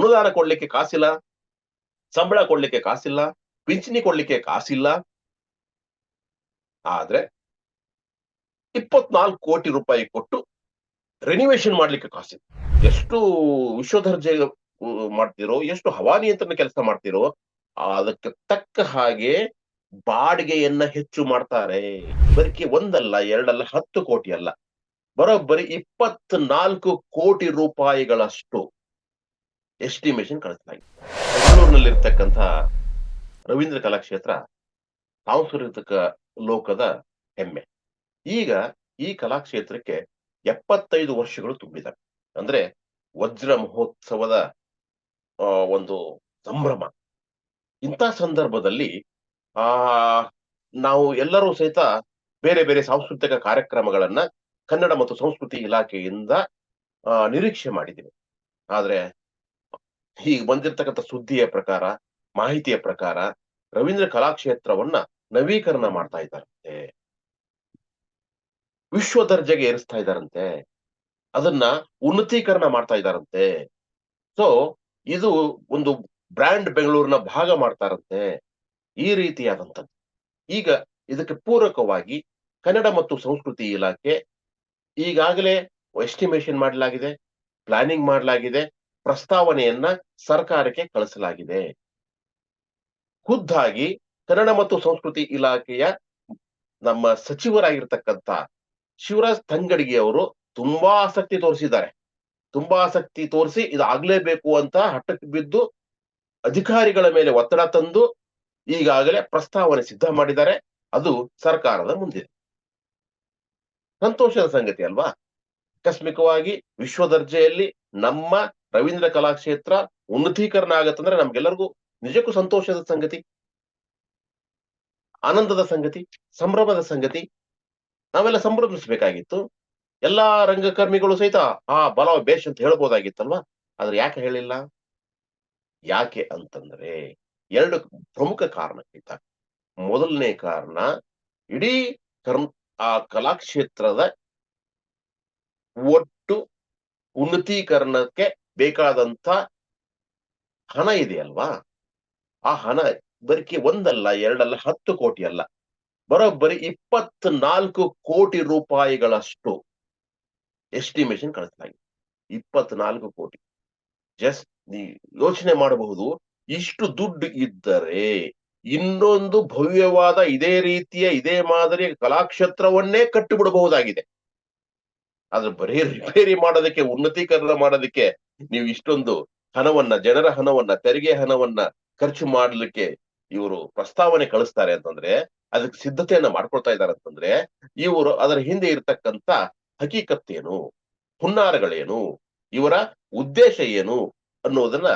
ಅನುದಾನ ಕೊಡ್ಲಿಕ್ಕೆ ಕಾಸಿಲ್ಲ, ಸಂಬಳ ಕೊಡ್ಲಿಕ್ಕೆ ಕಾಸಿಲ್ಲ, ಪಿಂಚಣಿ ಕೊಡ್ಲಿಕ್ಕೆ ಕಾಸಿಲ್ಲ. ಆದ್ರೆ ಇಪ್ಪತ್ನಾಲ್ಕು ಕೋಟಿ ರೂಪಾಯಿ ಕೊಟ್ಟು ರೆನಿವೇಶನ್ ಮಾಡ್ಲಿಕ್ಕೆ ಕಾಸಿಲ್ಲ. ಎಷ್ಟು ವಿಶ್ವದರ್ಜೆ ದರ್ಜೆ ಮಾಡ್ತಿರೋ, ಎಷ್ಟು ಹವಾನಿಯಂತ್ರಣ ಕೆಲಸ ಮಾಡ್ತಿರೋ, ಅದಕ್ಕೆ ತಕ್ಕ ಹಾಗೆ ಬಾಡಿಗೆಯನ್ನ ಹೆಚ್ಚು ಮಾಡ್ತಾರೆ. ಬರೀ ಒಂದಲ್ಲ, ಎರಡಲ್ಲ, ಹತ್ತು ಕೋಟಿ ಅಲ್ಲ. ಬರೋಬ್ಬರಿ ಇಪ್ಪತ್ನಾಲ್ಕು ಕೋಟಿ ರೂಪಾಯಿಗಳಷ್ಟು. ಎಸ್ಟಿಮೇಶನ್ ಕಳಿಸಲಾಗಿದೆ ಬೆಂಗಳೂರಿನಲ್ಲಿರ್ತಕ್ಕಂಥ ರವೀಂದ್ರ ಕಲಾಕ್ಷೇತ್ರ ಸಾಂಸ್ಕೃತಿಕ ಲೋಕದ ಹೆಮ್ಮೆ. ಈಗ ಈ ಕಲಾಕ್ಷೇತ್ರಕ್ಕೆ ಎಪ್ಪತ್ತೈದು ವರ್ಷಗಳು ತುಂಬಿದವೆ. ಅಂದ್ರೆ ವಜ್ರ ಮಹೋತ್ಸವದ ಒಂದು ಸಂಭ್ರಮ. ಇಂಥ ಸಂದರ್ಭದಲ್ಲಿ, ಆ, ನಾವು ಎಲ್ಲರೂ ಸಹಿತ ಬೇರೆ ಬೇರೆ ಸಾಂಸ್ಕೃತಿಕ ಕಾರ್ಯಕ್ರಮಗಳನ್ನ ಕನ್ನಡ ಮತ್ತು ಸಂಸ್ಕೃತಿ ಇಲಾಖೆಯಿಂದ ನಿರೀಕ್ಷೆ ಮಾಡಿದ್ದೀವಿ. ಆದ್ರೆ ಈಗ ಬಂದಿರತಕ್ಕಂಥ ಸುದ್ದಿಯ ಪ್ರಕಾರ, ಮಾಹಿತಿಯ ಪ್ರಕಾರ ರವೀಂದ್ರ ಕಲಾಕ್ಷೇತ್ರವನ್ನ ನವೀಕರಣ ಮಾಡ್ತಾ ಇದ್ದಾರಂತೆ. ವಿಶ್ವ ದರ್ಜೆಗೆ ಏರಿಸ್ತಾ ಇದ್ದಾರಂತೆ. ಅದನ್ನ ಉನ್ನತೀಕರಣ ಮಾಡ್ತಾ ಇದ್ದಾರಂತೆ. ಸೊ ಇದು ಒಂದು ಬ್ರ್ಯಾಂಡ್ ಬೆಂಗಳೂರಿನ ಭಾಗ ಮಾಡ್ತಾರಂತೆ. ಈ ರೀತಿಯಾದಂಥದ್ದು. ಈಗ ಇದಕ್ಕೆ ಪೂರಕವಾಗಿ ಕನ್ನಡ ಮತ್ತು ಸಂಸ್ಕೃತಿ ಇಲಾಖೆ ಈಗಾಗಲೇ ಎಸ್ಟಿಮೇಷನ್ ಮಾಡಲಾಗಿದೆ ಪ್ಲಾನಿಂಗ್ ಮಾಡಲಾಗಿದೆ. ಪ್ರಸ್ತಾವನೆಯನ್ನ ಸರ್ಕಾರಕ್ಕೆ ಕಳಿಸಲಾಗಿದೆ. ಖುದ್ದಾಗಿ ಕನ್ನಡ ಮತ್ತು ಸಂಸ್ಕೃತಿ ಇಲಾಖೆಯ ನಮ್ಮ ಸಚಿವರಾಗಿರ್ತಕ್ಕಂಥ ಶಿವರಾಜ್ ತಂಗಡಿಗೆ ಅವರು ತುಂಬಾ ಆಸಕ್ತಿ ತೋರಿಸಿದ್ದಾರೆ. ತುಂಬಾ ಆಸಕ್ತಿ ತೋರಿಸಿ ಇದು ಆಗ್ಲೇಬೇಕು ಅಂತ ಹಠಕ್ಕೆ ಬಿದ್ದು ಅಧಿಕಾರಿಗಳ ಮೇಲೆ ಒತ್ತಡ ತಂದು ಈಗಾಗಲೇ ಪ್ರಸ್ತಾವನೆ ಸಿದ್ಧ ಮಾಡಿದ್ದಾರೆ. ಅದು ಸರ್ಕಾರದ ಮುಂದಿದೆ. ಸಂತೋಷದ ಸಂಗತಿ ಅಲ್ವಾ? ಆಕಸ್ಮಿಕವಾಗಿ ವಿಶ್ವ ದರ್ಜೆಯಲ್ಲಿ ನಮ್ಮ ರವೀಂದ್ರ ಕಲಾಕ್ಷೇತ್ರ ಉನ್ನತೀಕರಣ ಆಗತ್ತಂದ್ರೆ ನಮ್ಗೆಲ್ಲರಿಗೂ ನಿಜಕ್ಕೂ ಸಂತೋಷದ ಸಂಗತಿ, ಆನಂದದ ಸಂಗತಿ, ಸಂಭ್ರಮದ ಸಂಗತಿ, ನಾವೆಲ್ಲ ಸಂಭ್ರಮಿಸಬೇಕಾಗಿತ್ತು. ಎಲ್ಲಾ ರಂಗಕರ್ಮಿಗಳು ಸಹಿತ ಆ ಬಲ ಬೇಷ್ ಅಂತ ಹೇಳ್ಬೋದಾಗಿತ್ತಲ್ವಾ? ಆದ್ರೆ ಯಾಕೆ ಹೇಳಿಲ್ಲ? ಯಾಕೆ ಅಂತಂದ್ರೆ ಎರಡು ಪ್ರಮುಖ ಕಾರಣಕ್ಕಿಂತ ಮೊದಲನೇ ಕಾರಣ ಇಡೀ ಕರ್ಮ, ಆ ಕಲಾಕ್ಷೇತ್ರದ ಒಟ್ಟು ಉನ್ನತೀಕರಣಕ್ಕೆ ಬೇಕಾದಂತ ಹಣ ಇದೆ ಅಲ್ವಾ ಆ ಹಣ ಬರಿಕೆ ಒಂದಲ್ಲ, ಎರಡಲ್ಲ, ಹತ್ತು ಕೋಟಿ ಅಲ್ಲ. ಬರೋಬ್ಬರಿ ಇಪ್ಪತ್ನಾಲ್ಕು ಕೋಟಿ ರೂಪಾಯಿಗಳಷ್ಟು ಎಸ್ಟಿಮೇಷನ್ ಕಳಿಸಲಾಗಿದೆ ಇಪ್ಪತ್ನಾಲ್ಕು ಕೋಟಿ. ಜಸ್ಟ್ ನೀ ಯೋಚನೆ ಮಾಡಬಹುದು, ಇಷ್ಟು ದುಡ್ಡು ಇದ್ದರೆ ಇನ್ನೊಂದು ಭವ್ಯವಾದ ಇದೇ ರೀತಿಯ, ಇದೇ ಮಾದರಿಯ ಕಲಾಕ್ಷೇತ್ರವನ್ನೇ ಕಟ್ಟಿಬಿಡಬಹುದಾಗಿದೆ. ಆದ್ರೆ ಬರೀ ರಿಪೇರಿ ಮಾಡೋದಕ್ಕೆ, ಉನ್ನತೀಕರಣ ಮಾಡೋದಕ್ಕೆ ನೀವು ಇಷ್ಟೊಂದು ಹಣವನ್ನ, ಜನರ ಹಣವನ್ನ, ತೆರಿಗೆ ಹಣವನ್ನ ಖರ್ಚು ಮಾಡಲಿಕ್ಕೆ ಇವರು ಪ್ರಸ್ತಾವನೆ ಕಳಿಸ್ತಾರೆ ಅಂತಂದ್ರೆ, ಅದಕ್ಕೆ ಸಿದ್ಧತೆಯನ್ನ ಮಾಡ್ಕೊಳ್ತಾ ಇದ್ದಾರೆ ಅಂತಂದ್ರೆ, ಇವರು ಅದರ ಹಿಂದೆ ಇರತಕ್ಕಂತ ಹಕೀಕತ್ತೇನು, ಹುನ್ನಾರಗಳೇನು, ಇವರ ಉದ್ದೇಶ ಏನು ಅನ್ನೋದನ್ನ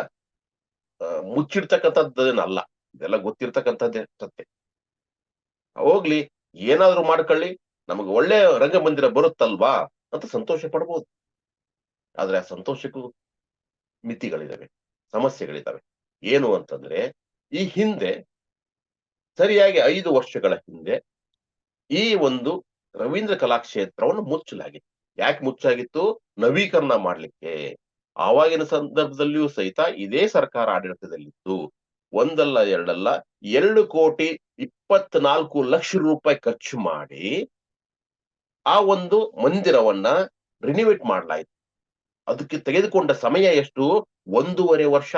ಮುಚ್ಚಿಡ್ತಕ್ಕಂಥದ್ದೇನಲ್ಲ ಇದೆಲ್ಲ ಗೊತ್ತಿರ್ತಕ್ಕಂಥದ್ದೇ ಸತ್ಯ ಹೋಗ್ಲಿ, ಏನಾದ್ರೂ ಮಾಡ್ಕೊಳ್ಳಿ, ನಮಗೆ ಒಳ್ಳೆ ರಂಗಮಂದಿರ ಬರುತ್ತಲ್ವಾ? ಅಂತ ಸಂತೋಷ ಪಡ್ಬೋದು. ಆದ್ರೆ ಆ ಸಂತೋಷಕ್ಕೂ ಮಿತಿಗಳಿದಾವೆ, ಸಮಸ್ಯೆಗಳಿದಾವೆ. ಏನು ಅಂತಂದ್ರೆ, ಈ ಹಿಂದೆ, ಸರಿಯಾಗಿ ಐದು ವರ್ಷಗಳ ಹಿಂದೆ, ಈ ಒಂದು ರವೀಂದ್ರ ಕಲಾಕ್ಷೇತ್ರವನ್ನು ಮುಚ್ಚಲಾಗಿತ್ತು. ಯಾಕೆ ಮುಚ್ಚಾಗಿತ್ತು? ನವೀಕರಣ ಮಾಡ್ಲಿಕ್ಕೆ. ಆವಾಗಿನ ಸಂದರ್ಭದಲ್ಲಿಯೂ ಸಹಿತ ಇದೇ ಸರ್ಕಾರ ಆಡಳಿತದಲ್ಲಿತ್ತು ಒಂದಲ್ಲ ಎರಡಲ್ಲ ಎರಡು ಕೋಟಿ ಇಪ್ಪತ್ನಾಲ್ಕು ಲಕ್ಷ ರೂಪಾಯಿ ಖರ್ಚು ಮಾಡಿ ಆ ಒಂದು ಮಂದಿರವನ್ನ ರಿನಿವೇಟ್ ಮಾಡಲಾಯಿತು. ಅದಕ್ಕೆ ತೆಗೆದುಕೊಂಡ ಸಮಯ ಎಷ್ಟು? ಒಂದೂವರೆ ವರ್ಷ.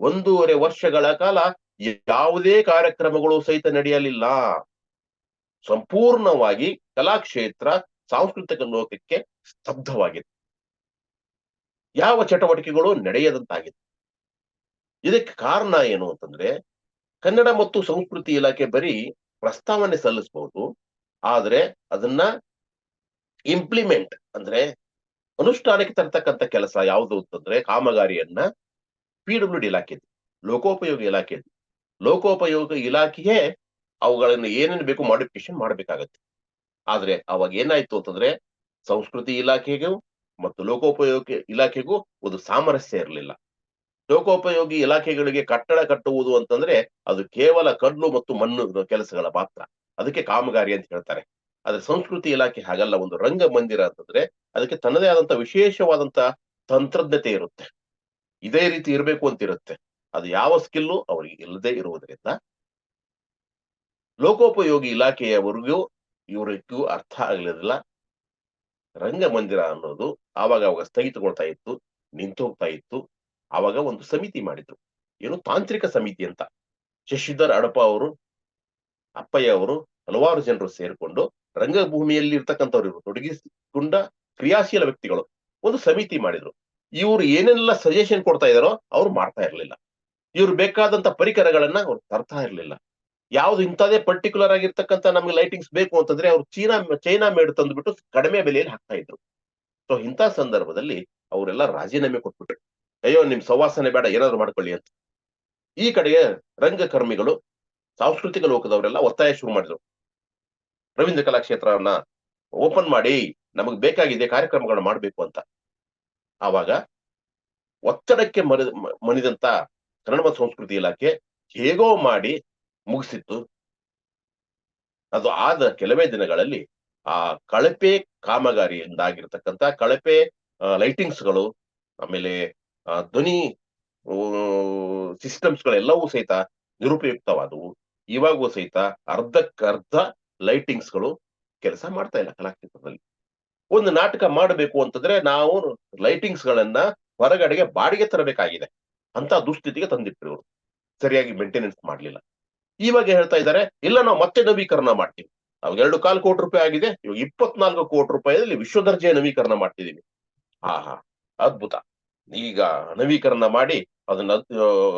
ಒಂದೂವರೆ ವರ್ಷಗಳ ಕಾಲ ಯಾವುದೇ ಕಾರ್ಯಕ್ರಮಗಳು ಸಹಿತ ನಡೆಯಲಿಲ್ಲ. ಸಂಪೂರ್ಣವಾಗಿ ಕಲಾಕ್ಷೇತ್ರ ಸಾಂಸ್ಕೃತಿಕ ಲೋಕಕ್ಕೆ ಸ್ತಬ್ಧವಾಗಿತ್ತು. ಯಾವ ಚಟುವಟಿಕೆಗಳು ನಡೆಯದಂತಾಗಿತ್ತು. ಇದಕ್ಕೆ ಕಾರಣ ಏನು ಅಂತಂದ್ರೆ, ಕನ್ನಡ ಮತ್ತು ಸಂಸ್ಕೃತಿ ಇಲಾಖೆ ಬರೀ ಪ್ರಸ್ತಾವನೆ ಸಲ್ಲಿಸಬಹುದು ಆದ್ರೆ ಅದನ್ನ ಇಂಪ್ಲಿಮೆಂಟ್ ಅಂದ್ರೆ ಅನುಷ್ಠಾನಕ್ಕೆ ತರ್ತಕ್ಕಂಥ ಕೆಲಸ ಯಾವುದು ಅಂತಂದ್ರೆ ಕಾಮಗಾರಿಯನ್ನ ಪಿ ಡಬ್ಲ್ಯೂ ಡಿ ಇಲಾಖೆ ಲೋಕೋಪಯೋಗಿ ಇಲಾಖೆ ಲೋಕೋಪಯೋಗ ಇಲಾಖೆಯೇ ಅವುಗಳನ್ನು ಏನೇನು ಬೇಕು ಮಾಡಿಫಿಕೇಶನ್ ಮಾಡಬೇಕಾಗತ್ತೆ. ಆದ್ರೆ ಅವಾಗ ಏನಾಯ್ತು ಅಂತಂದ್ರೆ ಸಂಸ್ಕೃತಿ ಇಲಾಖೆಗೂ ಮತ್ತು ಲೋಕೋಪಯೋಗಿ ಇಲಾಖೆಗೂ ಒಂದು ಸಾಮರಸ್ಯ ಇರಲಿಲ್ಲ. ಲೋಕೋಪಯೋಗಿ ಇಲಾಖೆಗಳಿಗೆ ಕಟ್ಟಡ ಕಟ್ಟುವುದು ಅಂತಂದ್ರೆ ಅದು ಕೇವಲ ಕಲ್ಲು ಮತ್ತು ಮಣ್ಣು ಕೆಲಸಗಳ ಮಾತ್ರ. ಅದಕ್ಕೆ ಕಾಮಗಾರಿ ಅಂತ ಹೇಳ್ತಾರೆ. ಆದ್ರೆ ಸಂಸ್ಕೃತಿ ಇಲಾಖೆ ಹಾಗಲ್ಲ, ಒಂದು ರಂಗ ಮಂದಿರ ಅಂತಂದ್ರೆ ಅದಕ್ಕೆ ತನ್ನದೇ ಆದಂತ ವಿಶೇಷವಾದಂತ ತಂತ್ರಜ್ಞತೆ ಇರುತ್ತೆ. ಇದೇ ರೀತಿ ಇರಬೇಕು ಅಂತ ಇರುತ್ತೆ ಅದು ಯಾವ ಸ್ಕಿಲ್ಲು ಅವರಿಗೆ ಇಲ್ಲದೆ ಇರುವುದರಿಂದ. ಲೋಕೋಪಯೋಗಿ ಇಲಾಖೆಯವರಿಗೂ ಇವರಿಗೂ ಅರ್ಥ ಆಗಲಿಲ್ಲ ರಂಗಮಂದಿರ ಅನ್ನೋದು ಆವಾಗ ಅವಾಗ ಸ್ಥಗಿತಗೊಳ್ತಾ ಇತ್ತು ನಿಂತು ಹೋಗ್ತಾ ಇತ್ತು. ಆವಾಗ ಒಂದು ಸಮಿತಿ ಮಾಡಿದ್ರು. ಏನು ತಾಂತ್ರಿಕ ಸಮಿತಿ ಅಂತ. ಶಶಿಧರ್ ಅಡಪ ಅವರು, ಅಪ್ಪಯ್ಯ ಅವರು ಹಲವಾರು ಜನರು ಸೇರಿಕೊಂಡು ರಂಗಭೂಮಿಯಲ್ಲಿ ಇರ್ತಕ್ಕಂಥವ್ರು ತೊಡಗಿಸಿಕೊಂಡ ಕ್ರಿಯಾಶೀಲ ವ್ಯಕ್ತಿಗಳು. ಒಂದು ಸಮಿತಿ ಮಾಡಿದ್ರು. ಇವ್ರು ಏನೆಲ್ಲ ಸಜೆಷನ್ ಕೊಡ್ತಾ ಇದಾರೋ ಅವ್ರು ಮಾಡ್ತಾ ಇರ್ಲಿಲ್ಲ. ಇವ್ರು ಬೇಕಾದಂತ ಪರಿಕರಗಳನ್ನ ಅವ್ರು ತರ್ತಾ ಇರ್ಲಿಲ್ಲ. ಯಾವ್ದು ಇಂಥದೇ ಪರ್ಟಿಕ್ಯುಲರ್ ಆಗಿರ್ತಕ್ಕಂಥ ನಮ್ಗೆ ಲೈಟಿಂಗ್ಸ್ ಬೇಕು ಅಂತಂದ್ರೆ ಅವ್ರು ಚೀನಾ, ಚೈನಾ ಮೇಡ್ ತಂದ್ಬಿಟ್ಟು ಕಡಿಮೆ ಬೆಲೆಯಲ್ಲಿ ಹಾಕ್ತಾ ಇದ್ರು. ಸೊ ಇಂಥ ಸಂದರ್ಭದಲ್ಲಿ ಅವರೆಲ್ಲ ರಾಜೀನಾಮೆ ಕೊಟ್ಬಿಟ್ರು. ಅಯ್ಯೋ, ನಿಮ್ ಸವಾಸನೆ ಬೇಡ, ಏನಾದ್ರು ಮಾಡ್ಕೊಳ್ಳಿ ಅಂತ. ಈ ಕಡೆಗೆ ರಂಗಕರ್ಮಿಗಳು, ಸಾಂಸ್ಕೃತಿಕ ಲೋಕದವರೆಲ್ಲ ಒತ್ತಾಯ ಶುರು ಮಾಡಿದ್ರು. ರವೀಂದ್ರ ಕಲಾಕ್ಷೇತ್ರವನ್ನ ಓಪನ್ ಮಾಡಿ ನಮಗ್ ಬೇಕಾಗಿದೆ ಕಾರ್ಯಕ್ರಮಗಳನ್ನ ಮಾಡ್ಬೇಕು ಅಂತ. ಆವಾಗ ಒತ್ತಡಕ್ಕೆ ಮರಿ ಮಣಿದಂತ ಕನ್ನಡ ಮತ್ತು ಸಂಸ್ಕೃತಿ ಇಲಾಖೆ ಹೇಗೋ ಮಾಡಿ ಮುಗಿಸಿತ್ತು. ಅದು ಆದ ಕೆಲವೇ ದಿನಗಳಲ್ಲಿ ಆ ಕಳಪೆ ಕಾಮಗಾರಿಯಿಂದಾಗಿರ್ತಕ್ಕಂಥ ಕಳಪೆ ಲೈಟಿಂಗ್ಸ್ಗಳು, ಆಮೇಲೆ ಧ್ವನಿ ಸಿಸ್ಟಮ್ಸ್ ಗಳೆಲ್ಲವೂ ಸಹಿತ ನಿರುಪಯುಕ್ತವಾದವು. ಇವಾಗೂ ಸಹಿತ ಅರ್ಧಕ್ಕರ್ಧ ಲೈಟಿಂಗ್ಸ್ಗಳು ಕೆಲಸ ಮಾಡ್ತಾ ಇಲ್ಲ ಕಲಾಕ್ಷೇತ್ರದಲ್ಲಿ. ಒಂದು ನಾಟಕ ಮಾಡಬೇಕು ಅಂತಂದ್ರೆ ನಾವು ಲೈಟಿಂಗ್ಸ್ ಗಳನ್ನ ಹೊರಗಡೆಗೆ ಬಾಡಿಗೆ ತರಬೇಕಾಗಿದೆ. ಅಂತ ದುಸ್ಥಿತಿಗೆ ತಂದಿಟ್ರು ಇವರು. ಸರಿಯಾಗಿ ಮೇಂಟೆನೆನ್ಸ್ ಮಾಡ್ಲಿಲ್ಲ. ಇವಾಗ ಹೇಳ್ತಾ ಇದ್ದಾರೆ, ಇಲ್ಲ ನಾವು ಮತ್ತೆ ನವೀಕರಣ ಮಾಡ್ತೀವಿ. ಅವಾಗ ಎರಡು ಕಾಲು ಕೋಟಿ ರೂಪಾಯಿ ಆಗಿದೆ, ಇವಾಗ ಇಪ್ಪತ್ನಾಲ್ಕು ಕೋಟಿ ರೂಪಾಯಿಯಲ್ಲಿ ವಿಶ್ವದರ್ಜೆಯ ನವೀಕರಣ ಮಾಡ್ತಿದೀವಿ. ಹಾ ಹಾ, ಅದ್ಭುತ. ಈಗ ನವೀಕರಣ ಮಾಡಿ ಅದನ್ನ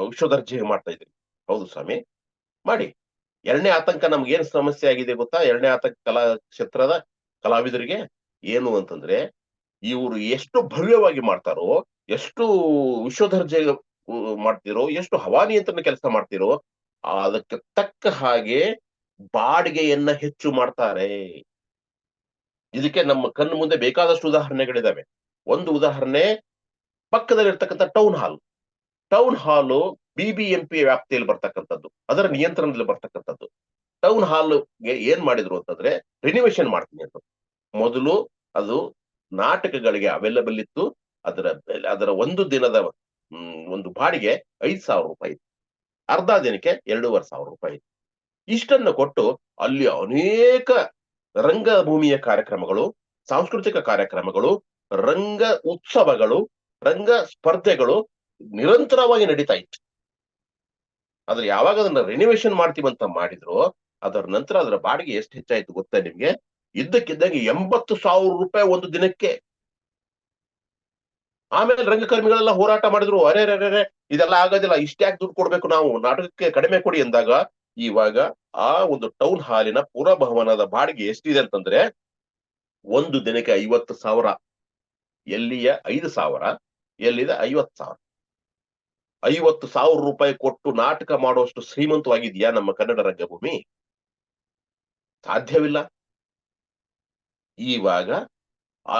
ವಿಶ್ವದರ್ಜೆ ಮಾಡ್ತಾ ಇದ್ದೀವಿ. ಹೌದು ಸ್ವಾಮಿ, ಮಾಡಿ. ಎರಡನೇ ಆತಂಕ ನಮ್ಗೆ ಏನ್ ಸಮಸ್ಯೆ ಆಗಿದೆ ಗೊತ್ತಾ? ಎರಡನೇ ಆತಂಕ ಕಲಾ ಕ್ಷೇತ್ರದ ಕಲಾವಿದರಿಗೆ ಏನು ಅಂತಂದ್ರೆ, ಇವರು ಎಷ್ಟು ಭವ್ಯವಾಗಿ ಮಾಡ್ತಾರೋ, ಎಷ್ಟು ವಿಶ್ವದರ್ಜೆ ಮಾಡ್ತಿರೋ, ಎಷ್ಟು ಹವಾನಿಯಂತ್ರಣ ಕೆಲಸ ಮಾಡ್ತಿರೋ, ಅದಕ್ಕೆ ತಕ್ಕ ಹಾಗೆ ಬಾಡಿಗೆಯನ್ನ ಹೆಚ್ಚು ಮಾಡ್ತಾರೆ. ಇದಕ್ಕೆ ನಮ್ಮ ಕಣ್ಣು ಮುಂದೆ ಬೇಕಾದಷ್ಟು ಉದಾಹರಣೆಗಳಿದಾವೆ. ಒಂದು ಉದಾಹರಣೆ, ಪಕ್ಕದಲ್ಲಿರ್ತಕ್ಕಂಥ town hall town hall BBMP ವ್ಯಾಪ್ತಿಯಲ್ಲಿ ಬರ್ತಕ್ಕಂಥದ್ದು, ಅದರ ನಿಯಂತ್ರಣದಲ್ಲಿ ಬರ್ತಕ್ಕಂಥದ್ದು. ಟೌನ್ ಹಾಲ್ಗೆ ಏನ್ ಮಾಡಿದ್ರು ಅಂತಂದ್ರೆ ರಿನಿವೇಶನ್ ಮಾಡ್ತೀನಿ ಅಂತ ಮೊದಲು ಅದು ನಾಟಕಗಳಿಗೆ ಅವೈಲಬಲ್ ಇತ್ತು. ಅದರ ಅದರ ಒಂದು ದಿನದ ಒಂದು ಬಾಡಿಗೆ ಐದ್ ಸಾವಿರ ರೂಪಾಯಿ ಅರ್ಧ ದಿನಕ್ಕೆ ಎರಡೂವರೆ ಸಾವಿರ ರೂಪಾಯಿ ಇಷ್ಟನ್ನು ಕೊಟ್ಟು ಅಲ್ಲಿ ಅನೇಕ ರಂಗಭೂಮಿಯ ಕಾರ್ಯಕ್ರಮಗಳು, ಸಾಂಸ್ಕೃತಿಕ ಕಾರ್ಯಕ್ರಮಗಳು, ರಂಗ ಉತ್ಸವಗಳು, ರಂಗ ಸ್ಪರ್ಧೆಗಳು ನಿರಂತರವಾಗಿ ನಡೀತಾ ಇತ್ತು. ಆದ್ರೆ ಯಾವಾಗ ಅದನ್ನ ರಿನಿವೇಶನ್ ಮಾಡ್ತೀವಂತ ಮಾಡಿದ್ರು, ಅದರ ನಂತರ ಅದರ ಬಾಡಿಗೆ ಎಷ್ಟು ಹೆಚ್ಚಾಯ್ತು ಗೊತ್ತಾ ನಿಮ್ಗೆ? ಇದ್ದಕ್ಕಿದ್ದಂಗೆ ಎಂಬತ್ತು ಸಾವಿರ ರೂಪಾಯಿ ಒಂದು ದಿನಕ್ಕೆ. ಆಮೇಲೆ ರಂಗಕರ್ಮಿಗಳೆಲ್ಲ ಹೋರಾಟ ಮಾಡಿದ್ರು, ಅರೆ ಅರೆ ಇದೆಲ್ಲ ಆಗೋದಿಲ್ಲ ಇಷ್ಟ್ಯಾಕ್ ದುಡ್ಡು ಕೊಡ್ಬೇಕು ನಾವು? ನಾಟಕಕ್ಕೆ ಕಡಿಮೆ ಕೊಡಿ ಎಂದಾಗ ಇವಾಗ ಆ ಒಂದು ಟೌನ್ ಹಾಲಿನ ಪುರಭವನದ ಬಾಡಿಗೆ ಎಷ್ಟಿದೆ ಅಂತಂದ್ರೆ, ಒಂದು ದಿನಕ್ಕೆ ಐವತ್ತು ಸಾವಿರ. ಎಲ್ಲಿಯ? ಐದು ಸಾವಿರ. ಎಲ್ಲಿದೆ? ಐವತ್ತು ಸಾವಿರ. ಐವತ್ತು ಸಾವಿರ ರೂಪಾಯಿ ಕೊಟ್ಟು ನಾಟಕ ಮಾಡುವಷ್ಟು ಶ್ರೀಮಂತವಾಗಿದೆಯಾ ನಮ್ಮ ಕನ್ನಡ ರಂಗಭೂಮಿ? ಸಾಧ್ಯವಿಲ್ಲ. ಇವಾಗ